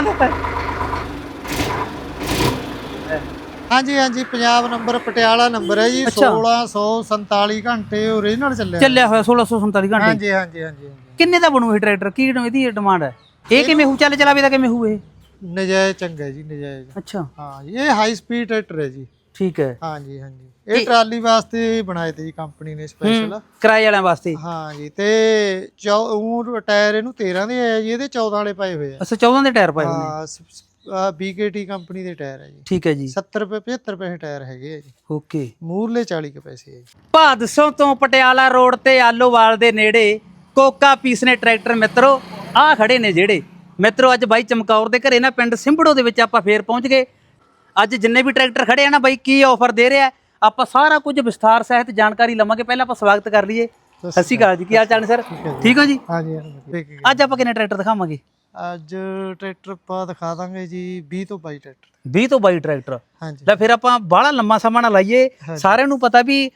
ਕਰ ਬੰਦ ਹਾਂਜੀ ਹਾਂਜੀ ਪੰਜਾਬ ਨੰਬਰ ਪਟਿਆਲਾ ਨੰਬਰ ਹੈ ਜੀ ਅੱਛਾ। 1647 ਘੰਟੇ ਓਰੀਜਨਲ ਚੱਲਿਆ। ਚੱਲਿਆ ਹੋਇਆ 1647 ਘੰਟੇ। ਹਾਂਜੀ ਹਾਂਜੀ ਹਾਂਜੀ ਹਾਂਜੀ। ਕਿੰਨੇ ਦਾ ਬਣੂ ਇਹ ਟਰੈਕਟਰ? ਕੀ ਇਹਦੀ ਡਿਮਾਂਡ ਹੈ? ਇਹ ਕਿਵੇਂ ਹੂ ਚੱਲ ਚਲਾਵੇ ਦਾ ਕਿਵੇਂ ਹੂ ਇਹ? ਨਜਾਇਜ਼ ਚੰਗਾ ਜੀ ਨਜਾਇਜ਼। ਅੱਛਾ। ਹਾਂ ਜੀ ਇਹ ਹਾਈ ਸਪੀਡ ਟਰੈਕਟਰ ਹੈ ਜੀ। ਠੀਕ ਹੈ। ਹਾਂਜੀ ਹਾਂਜੀ। ਇਹ ਟਰਾਲੀ ਵਾਸਤੇ ਬਣਾਏ ਤੇ ਜੀ ਕੰਪਨੀ ਨੇ ਸਪੈਸ਼ਲ ਕਿਰਾਏ ਵਾਲਿਆਂ ਵਾਸਤੇ। ਹਾਂ ਜੀ ਤੇ ਉਹ ਟਾਇਰ ਇਹਨੂੰ 13 ਦੇ ਆਏ ਜੀ ਇਹਦੇ 14 ਵਾਲੇ ਪਾਏ ਹੋਏ ਆ। ਅੱਛਾ 14 ਦੇ ਟਾਇਰ ਪਾਏ ਹੋਏ ਨੇ? ਹਾਂ ਬੀਕੇਟੀ ਕੰਪਨੀ ਦੇ ਟਾਇਰ ਹੈ ਜੀ। ਠੀਕ ਹੈ ਜੀ। 70 ਰੁਪਏ 75 ਰੁਪਏ ਟਾਇਰ ਹੈਗੇ ਆ ਜੀ। ਓਕੇ। ਮੂਰਲੇ 40 ਕੇ ਪੈਸੇ ਹੈ ਜੀ। ਭਾਦਸੋਂ ਤੋਂ ਪਟਿਆਲਾ ਰੋਡ ਤੇ ਆਲੋਵਾਲ ਦੇ ਨੇੜੇ ਕੋਕਾ ਪੀਸ ਨੇ ਟਰੈਕਟਰ ਮਿੱਤਰੋ ਆ ਖੜੇ ਨੇ ਜਿਹੜੇ। ਮਿੱਤਰੋ ਅੱਜ ਬਾਈ ਚਮਕੌਰ ਦੇ ਘਰੇ ਨਾ ਪਿੰਡ ਸਿੰਬੜੋ ਦੇ ਵਿੱਚ ਆਪਾਂ ਫੇਰ ਪਹੁੰਚ ਗਏ। ਅੱਜ ਜਿੰਨੇ ਵੀ ਟਰੈਕਟਰ ਖੜੇ ਆ ਨਾ ਬਾਈ ਕੀ ਆਫਰ ਦੇ ਰਿਹਾ? ਆਪਾਂ ਸਾਰਾ ਕੁਝ ਵਿਸਥਾਰ ਸਹਿਤ ਜਾਣਕਾਰੀ ਲਵਾਂਗੇ। ਪਹਿਲਾਂ ਆਪਾਂ ਸਵਾਗਤ ਕਰ ਲਈਏ। ਸਤਿ ਸ਼੍ਰੀ ਅਕਾਲ ਜੀ। ਕੀ ਹਾਲ ਚਾਲ ਨੇ ਸਰ? ਠੀਕ ਹੋ ਜੀ। ਹੈ। ਅੱਜ ਆਪਾਂ ਕਿੰਨੇ ਟਰੈਕਟਰ ਦਿਖਾਵਾਂਗੇ? ਅੱਜ ਟਰੈਕਟਰ ਆਪਾਂ ਦਿਖਾ ਦਾਂਗੇ ਜੀ 20 ਤੋਂ 22 ਟਰੈਕਟਰ। 20 ਤੋਂ 22 ਟਰੈਕਟਰ। ਹਾਂਜੀ। ਲੈ ਫਿਰ ਆਪਾਂ ਬਾਹਲਾ ਲੰਮਾ ਸਮਾਂ ਨਾ ਲਾਈਏ। ਸਾਰਿਆਂ ਨੂੰ ਪਤਾ ਵੀ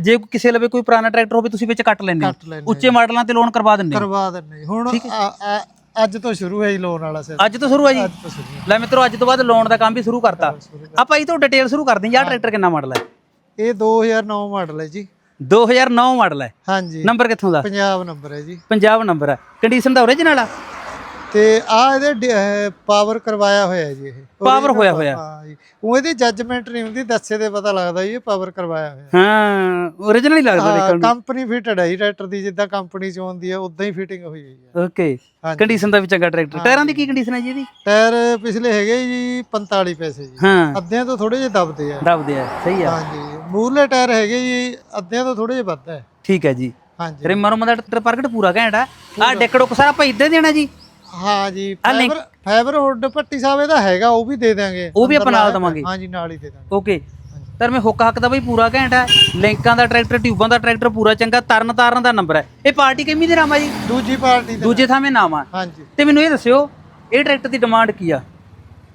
ਜੇ ਕਿਸੇ ਲਵੇ ਕੋਈ ਪੁਰਾਣਾ ਟਰੈਕਟਰ ਹੋਵੇ ਤੁਸੀਂ ਵਿੱਚ ਕੱਟ ਲੈਂਦੇ ਹੋ। ਉੱਚੇ ਮਾਡਲਾਂ ਤੇ ਲੋਨ ਕਰਵਾ ਦਿੰਦੇ ਹੋ। ਕਰਵਾ ਦਿੰਦੇ ਜੀ। ਹੁਣ ਅੱਜ ਤੋਂ ਸ਼ੁਰੂ ਹੈ ਜੀ ਲੋਨ ਵਾਲਾ ਸਿਰ। ਅੱਜ ਤੋਂ ਸ਼ੁਰੂ ਹੈ ਜੀ? ਅੱਜ ਤੋਂ ਸ਼ੁਰੂ ਹੈ। ਲੈ ਮਿੱਤਰੋ ਅੱਜ ਤੋਂ ਬਾਅਦ ਲੋਨ ਦਾ ਕੰਮ ਵੀ ਸ਼ੁਰੂ ਕਰਤਾ। ਆਪਾਂ ਇਹ ਤੋਂ ਡਿਟੇਲ ਸ਼ੁਰੂ ਕਰਦੇ ਹਾਂ। ਯਾਰ ਟਰੈਕਟਰ ਕਿੰਨਾ ਮਾਡਲ ਹੈ? ਇਹ 2009 ਮਾਡਲ ਹੈ ਜੀ। 2009 ਮਾਡਲ ਹੈ। ਹਾਂਜੀ। ਨੰਬਰ ਕਿੱਥੋਂ ਦਾ? ਪੰਜਾਬ ਨੰਬਰ ਹੈ ਜੀ। ਪੰਜਾਬ ਨੰਬਰ ਹੈ। ਕੰਡੀਸ਼ਨ ਦਾ ਓਰੀਜਨਲ ਆ। ਤੇ ਆ ਇਹਦੇ ਪਾਵਰ ਕਰਵਾਇਆ ਹੋਇਆ ਹੈ ਜੀ ਇਹ। ਪਾਵਰ ਹੋਇਆ ਹੋਇਆ। ਹਾਂ ਜੀ। ਉਹ ਇਹਦੀ ਜੱਜਮੈਂਟ ਨਹੀਂ ਹੁੰਦੀ ਦੱਸੇ ਤੇ ਪਤਾ ਲੱਗਦਾ ਜੀ ਇਹ ਪਾਵਰ ਕਰਵਾਇਆ ਹੋਇਆ। ਹਾਂ ਓਰੀਜਨਲ ਹੀ ਲੱਗਦਾ ਦੇਖਣ ਕੰਪਨੀ ਫਿਟਡ ਹੈ ਜੀ ਟਰੈਕਟਰ ਦੀ ਜਿੱਦਾਂ ਕੰਪਨੀ ਚ ਹੁੰਦੀ ਹੈ ਉਦਾਂ ਹੀ ਫਿਟਿੰਗ ਹੋਈ ਹੋਈ ਹੈ ਨੂੰ ਓਕੇ। ਕੰਡੀਸ਼ਨ ਦਾ ਵੀ ਚੰਗਾ ਟਰੈਕਟਰ ਟਾਇਰਾਂ ਦੀ ਕੀ ਕੰਡੀਸ਼ਨ ਹੈ ਜੀ ਇਹਦੀ? ਟਾਇਰ ਪਿਛਲੇ ਹੈਗੇ ਜੀ 45 ਪੈਸੇ ਜੀ। ਹਾਂ। ਅੱਧਿਆਂ ਤੋਂ ਥੋੜੇ ਜਿਹੇ ਦਬਦੇ ਆ। ਦਬਦੇ ਆ ਸਹੀ ਆ। ਹਾਂਜੀ। ਮੂਰਲੇ ਟਾਇਰ ਹੈਗੇ ਜੀ ਅੱਧਿਆਂ ਤੋਂ ਥੋੜੇ ਜਿਹੇ ਵੱਧ ਹੈ ਠੀਕ ਹੈ ਜੀ। ਹਾਂਜੀ। ਰਿਮਰ ਰੁਮਰ ਦਾ ਟਰੈਕਟਰ ਪ੍ਰਗਟ ਪੂਰਾ ਘੈਂਟ ਆ। ਆ ਡੈਕ ਡੁੱਕ ਸਾਰਾ ਆਪਾਂ ਇੱਦਾਂ ਦੇਣਾ ਜੀ। ਹਾਂ ਜੀ fibre fibre hood Bhatti Sahib ਇਹਦਾ ਹੈਗਾ ਉਹ ਵੀ ਦੇ ਦਾਂਗੇ ਉਹ ਵੀ ਆਪਾਂ ਅੰਦਰ ਨਾਲ ਲਾਇਆ ਦੇਵਾਂਗੇ। ਹਾਂਜੀ ਨਾਲ ਹੀ ਦੇ ਦਾਂਗੇ। ਓਕੇ। ਸਰ ਮੈਂ ਹੁੱਕ ਹੱਕ ਦਾ ਬਈ ਪੂਰਾ ਘੈਂਟ ਹੈ ਲਿੰਕਾਂ ਦਾ ਟਰੈਕਟਰ ਟਿਊਬਾਂ ਦਾ ਟਰੈਕਟਰ ਪੂਰਾ ਚੰਗਾ। ਤਰਨ ਤਾਰਨ ਦਾ ਨੰਬਰ ਹੈ। ਇਹ ਪਾਰਟੀ ਕਿੰਨੀ ਦੇ ਨਾਮ ਆ ਜੀ? ਦੂਜੀ ਪਾਰਟੀ ਦਾ ਦੂਜੇ ਥਾਵੇਂ ਨਾਮ ਆ। ਹਾਂਜੀ। ਤੇ ਮੈਨੂੰ ਇਹ ਦੱਸਿਓ ਇਹ ਟਰੈਕਟਰ ਦੀ ਡਿਮਾਂਡ ਕੀ ਆ?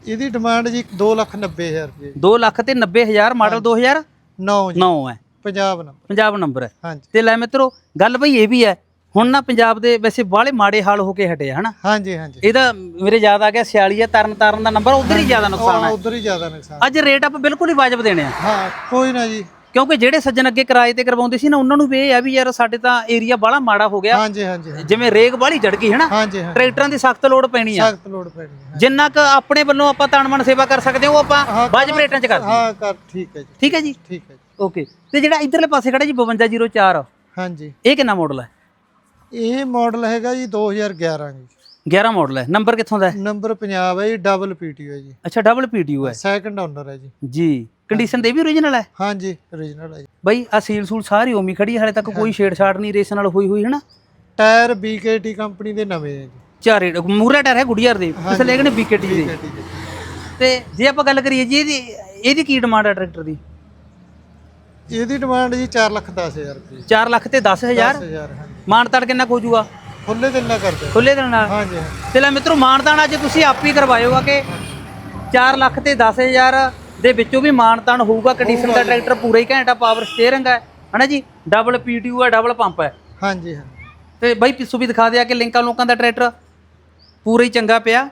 ਇਹਦੀ ਡਿਮਾਂਡ ਜੀ 290000 ਰੁਪਏ। 2 ਲੱਖ ਤੇ 90000 ਮਾਡਲ 2009 ਨੌ ਜੀ। ਹੈ। ਪੰਜਾਬ ਨੰਬਰ। ਪੰਜਾਬ ਨੰਬਰ ਹੈ। ਹਾਂਜੀ। ਤੇ ਲੈ ਮਿੱਤਰੋ ਗੱਲ ਬਈ ਇਹ ਵੀ ਹੈ ਹੁਣ ਨਾ ਪੰਜਾਬ ਦੇ ਵੈਸੇ ਬਾਹਲੇ ਮਾੜੇ ਹਾਲ ਹੋ ਕੇ ਹਟੇ ਆ ਹਨਾ? ਹਾਂਜੀ ਹਾਂਜੀ। ਇਹਦਾ ਮੇਰੇ ਯਾਦ ਆ ਗਿਆ ਸਿਆਲੀ ਆ ਤਰਨ ਤਾਰਨ ਦਾ ਨੰਬਰ ਉਧਰ ਹੀ ਜ਼ਿਆਦਾ ਨੁਕਸਾਨ ਹੈ ਉਧਰ ਹੀ ਜ਼ਿਆਦਾ ਨੁਕਸਾਨ। ਅੱਜ ਰੇਟ ਆਪਾਂ ਬਿਲਕੁਲ ਹੀ ਵਾਜਬ ਦੇਣੇ ਆ। ਹਾਂ ਕੋਈ ਨਾ ਜੀ। ਕਿਉਂਕਿ ਜਿਹੜੇ ਸੱਜਣ ਅੱਗੇ ਕਿਰਾਏ ਤੇ ਕਰਵਾਉਂਦੇ ਸੀ ਨਾ ਉਹਨਾਂ ਨੂੰ ਵੀ ਇਹ ਆ ਵੀ ਯਾਰ ਸਾਡੇ ਤਾਂ ਏਰੀਆ ਬਾਹਲਾ ਮਾੜਾ ਹੋ ਗਿਆ। ਹਾਂਜੀ ਹਾਂਜੀ। ਜਿਵੇਂ ਰੇਗ ਬਾਹਲੀ ਚੜ ਗਈ ਹੈ ਨਾ ਹਾਂਜੀ ਹਾਂ ਟਰੈਕਟਰਾਂ ਦੀ ਸਖਤ ਲੋੜ ਪੈਣੀ ਆ। ਸਖਤ ਲੋਡ ਪੈਣੀ ਹੈ ਜਿੰਨਾ ਕ ਆਪਣੇ ਵੱਲੋਂ ਆਪਾਂ ਤਨਮਨ ਸੇਵਾ ਕਰ ਸਕਦੇ ਹਾਂ ਉਹ ਆਪਾਂ ਵਾਜਬ ਰੇਟਾਂ 'ਚ ਕਰ ਹਾਂ ਕਰ ਠੀਕ ਹੈ ਜੀ। ਠੀਕ ਹੈ ਜੀ? ਠੀਕ ਹੈ ਜੀ। ਓਕੇ। ਤੇ ਜਿਹੜਾ ਇਧਰਲੇ ਪਾਸੇ ਖੜਾ ਜੀ 5204 ਹਾਂਜੀ। ਇਹ ਕਿੰਨਾ ਮਾਡਲ ਹੈ ਇਹ ਮਾਡਲ ਹੈਗਾ ਜੀ 2011 ਜੀ। 11 ਮਾਡਲ ਹੈ। ਨੰਬਰ ਕਿੱਥੋਂ ਦਾ ਹੈ? ਨੰਬਰ ਪੰਜਾਬ ਹੈ ਜੀ ਡਬਲ ਪੀਟੀਓ ਹੈ ਜੀ। ਅੱਛਾ ਡਬਲ ਪੀਟੀਯੂ ਹੈ। ਸੈਕੰਡ ਓਨਰ ਹੈ ਜੀ। ਜੀ। ਕੰਡੀਸ਼ਨ ਤੇ ਵੀ ਓਰੀਜਨਲ ਹੈ? ਹਾਂਜੀ origignal ਹੈ ਜੀ। ਬਈ ਆ ਸੀਲ ਸੂਲ ਸਾਰੀ ਓਮੀ ਖੜੀ ਹੈ, ਹਾਲੇ ਤੱਕ ਕੋਈ ਛੇੜਛਾੜ ਨਹੀਂ ਰੇਸ ਨਾਲ ਹੋਈ ਹੋਈ ਹੈ ਨਾ ਟਾਇਰ BKT ਕੰਪਨੀ ਦੇ ਨਵੇਂ ਹੈ ਜੀ। ਚਾਰੇ ਮੂਰੇ ਟਾਇਰ ਹੈ ਗੁੜੀਆਰ ਦੇ ਇਸ ਲੈ ਗਏ ਬੀਕੇਟੀ ਦੇ। BKT ਦੇ। ਤੇ ਜੇ ਆਪਾਂ ਗੱਲ ਕਰੀਏ ਜੀ ਇਹਦੀ ਇਹਦੀ ਕੀ ਡਿਮਾਂਡ ਹੈ ਟਰੈਕਟਰ ਦੀ? ਇਹਦੀ ਡਿਮਾਂਡ ਜੀ 4 ਲੱਖ 10000 ਰੁਪਏ 4 ਲੱਖ ਤੇ 10000 10000 ਹਾਂਜੀ। ਮਾਨਤਾੜ ਕਿੰਨਾ ਕੁ ਹੋ ਜਾਊਗਾ ਖੁੱਲੇ ਦਿਲ ਨਾਲ ਕਰਦੇ। ਖੁੱਲੇ ਦਿਨ ਨਾਲ? ਹਾਂਜੀ ਤੇ ਲੈ ਮਿੱਤਰੋ ਮਾਨਤਾਨ ਅੱਜ ਤੁਸੀਂ ਆਪ ਹੀ ਕਰਵਾਇਓਗਾ ਕਿ 4 ਲੱਖ ਤੇ 10000 ਦੇ ਵਿੱਚੋਂ ਵੀ ਮਾਨਤਾਨ ਹੋਊਗਾ ਕੰਡੀਸ਼ਨ ਦਾ ਟਰੈਕਟਰ ਪੂਰਾ ਹੀ ਘੈਂਟਾ ਪਾਵਰ ਸਟੀਅਰਿੰਗ ਹੈ ਹਨਾ ਜੀ? ਡਬਲ ਪੀਟੀਯੂ ਹੈ ਡਬਲ ਪੰਪ ਹੈ ਹਾਂਜੀ ਹਾਂਜੀ। ਤੇ ਬਾਈ ਪਿੱਛੋਂ ਵੀ ਦਿਖਾ ਦਿਆ ਕਿ ਲਿੰਕਾਂ ਲੋਕਾਂ ਦਾ ਟਰੈਕਟਰ ਪੂਰਾ ਹੀ ਚੰਗਾ ਪਿਆ।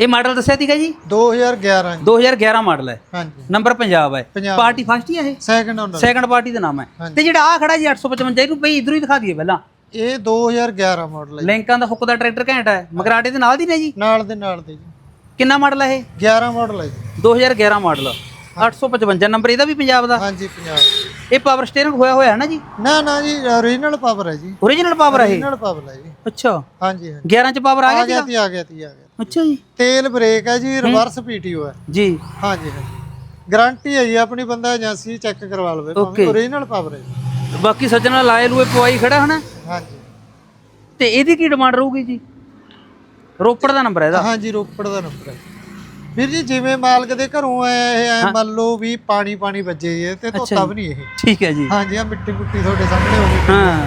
ਇਹ ਮਾਡਲ ਦੱਸਿਆ ਸੀਗਾ ਜੀ? 2011 ਜੀ। 2011 ਮਾਡਲ ਹੈ। ਹਾਂਜੀ। ਨੰਬਰ ਪੰਜਾਬ ਹੈ। ਪੰਜਾਬ। ਪਾਰਟੀ ਫਸਟ ਹੀ ਹੈ ਇਹ? ਸੈਕੰਡ ਓਨਰ ਸੈਕੰਡ ਪਾਰਟੀ ਦਾ ਨਾਮ ਹੈ। ਤੇ ਜਿਹੜਾ ਆ ਖੜਾ ਜੀ 855 ਇਹਨੂੰ ਬਈ ਇਧਰੋਂ ਹੀ ਦਿਖਾ ਦਈਏ ਪਹਿਲਾਂ। ਇਹ 2011 ਮਾਡਲ ਹੈ। ਲਿੰਕਾਂ ਦਾ ਹੁੱਕ ਦਾ ਟਰੈਕਟਰ ਘੈਂਟ ਹੈ। ਮਗਰਾਟੇ ਦੇ ਨਾਲ ਦੀ ਨੇ ਜੀ? ਨਾਲ ਦੇ ਨਾਲ ਦੇ ਜੀ। ਕਿੰਨਾ ਮਾਡਲ ਹੈ ਇਹ? 11 ਮਾਡਲ ਹੈ ਜੀ। 2011 ਮਾਡਲ। 855 ਨੰਬਰ ਇਹਦਾ ਵੀ ਪੰਜਾਬ ਦਾ? ਹਾਂਜੀ ਪੰਜਾਬ ਇਹ ਪਾਵਰ ਸਟੀਅਰਿੰਗ ਹੋਇਆ ਹੋਇਆ ਹੈ ਨਾ ਜੀ? ਨਾ ਨਾ ਜੀ origignal ਪਾਵਰ ਹੈ ਜੀ। ਓਰੀਜਨਲ ਪਾਵਰ ਹੈ ਇਹ? Origignal ਪਾਵਰ ਹੈ ਜੀ। ਅੱਛਾ। ਹਾਂਜੀ ਹਾਂਜੀ। 11 ਚ ਪਾਵਰ ਆ ਆ ਗਿਆ ਗਿਆ ਜੀ ਤੀ ਆ ਗਿਆ ਤੀ ਆ ਗਿਆ। ਅੱਛਾ ਜੀ। ਤੇਲ ਬ੍ਰੇਕ ਹੈ ਜੀ ਰਿਵਰਸ ਪੀਟੀਓ ਹੈ। ਜੀ। ਹਾਂਜੀ ਹਾਂਜੀ। ਗਾਰੰਟੀ ਹੈ ਜੀ ਆਪਣੀ ਬੰਦਾ ਏਜੰਸੀ ਚੈੱਕ ਕਰਵਾ ਲਵੇ origignal ਪਾਵਰ ਹੈ ਜੀ। ਬਾਕੀ ਸੱਜਣਾ ਲਾਏ ਲੂਏ ਪਵਾਈ ਖੜਾ ਹਨਾ? ਹਾਂਜੀ। ਤੇ ਇਹਦੀ ਕੀ ਡਿਮਾਂਡ ਰਹੂਗੀ ਜੀ? ਰੋਪੜ ਦਾ ਨੰਬਰ ਹੈ ਇਹਦਾ? ਹਾਂਜੀ ਰੋਪੜ ਦਾ ਨੰਬਰ ਹੈ ਵੀਰ ਜੀ ਜਿਵੇਂ ਮਾਲਕ ਦੇ ਘਰੋਂ ਆਇਆ ਇਹ ਐ ਮੰਨ ਲਓ ਵੀ ਪਾਣੀ ਪਾਣੀ ਵੱਜੇ ਇਹ ਤੇ ਧੋਤਾ ਵੀ ਨਹੀਂ ਇਹ। ਠੀਕ ਹੈ ਜੀ। ਹਾਂਜੀ ਆ ਮਿੱਟੀ ਮੁੱਟੀ ਤੁਹਾਡੇ ਸਾਹਮਣੇ ਹੋ ਗਈ। ਹਾਂ।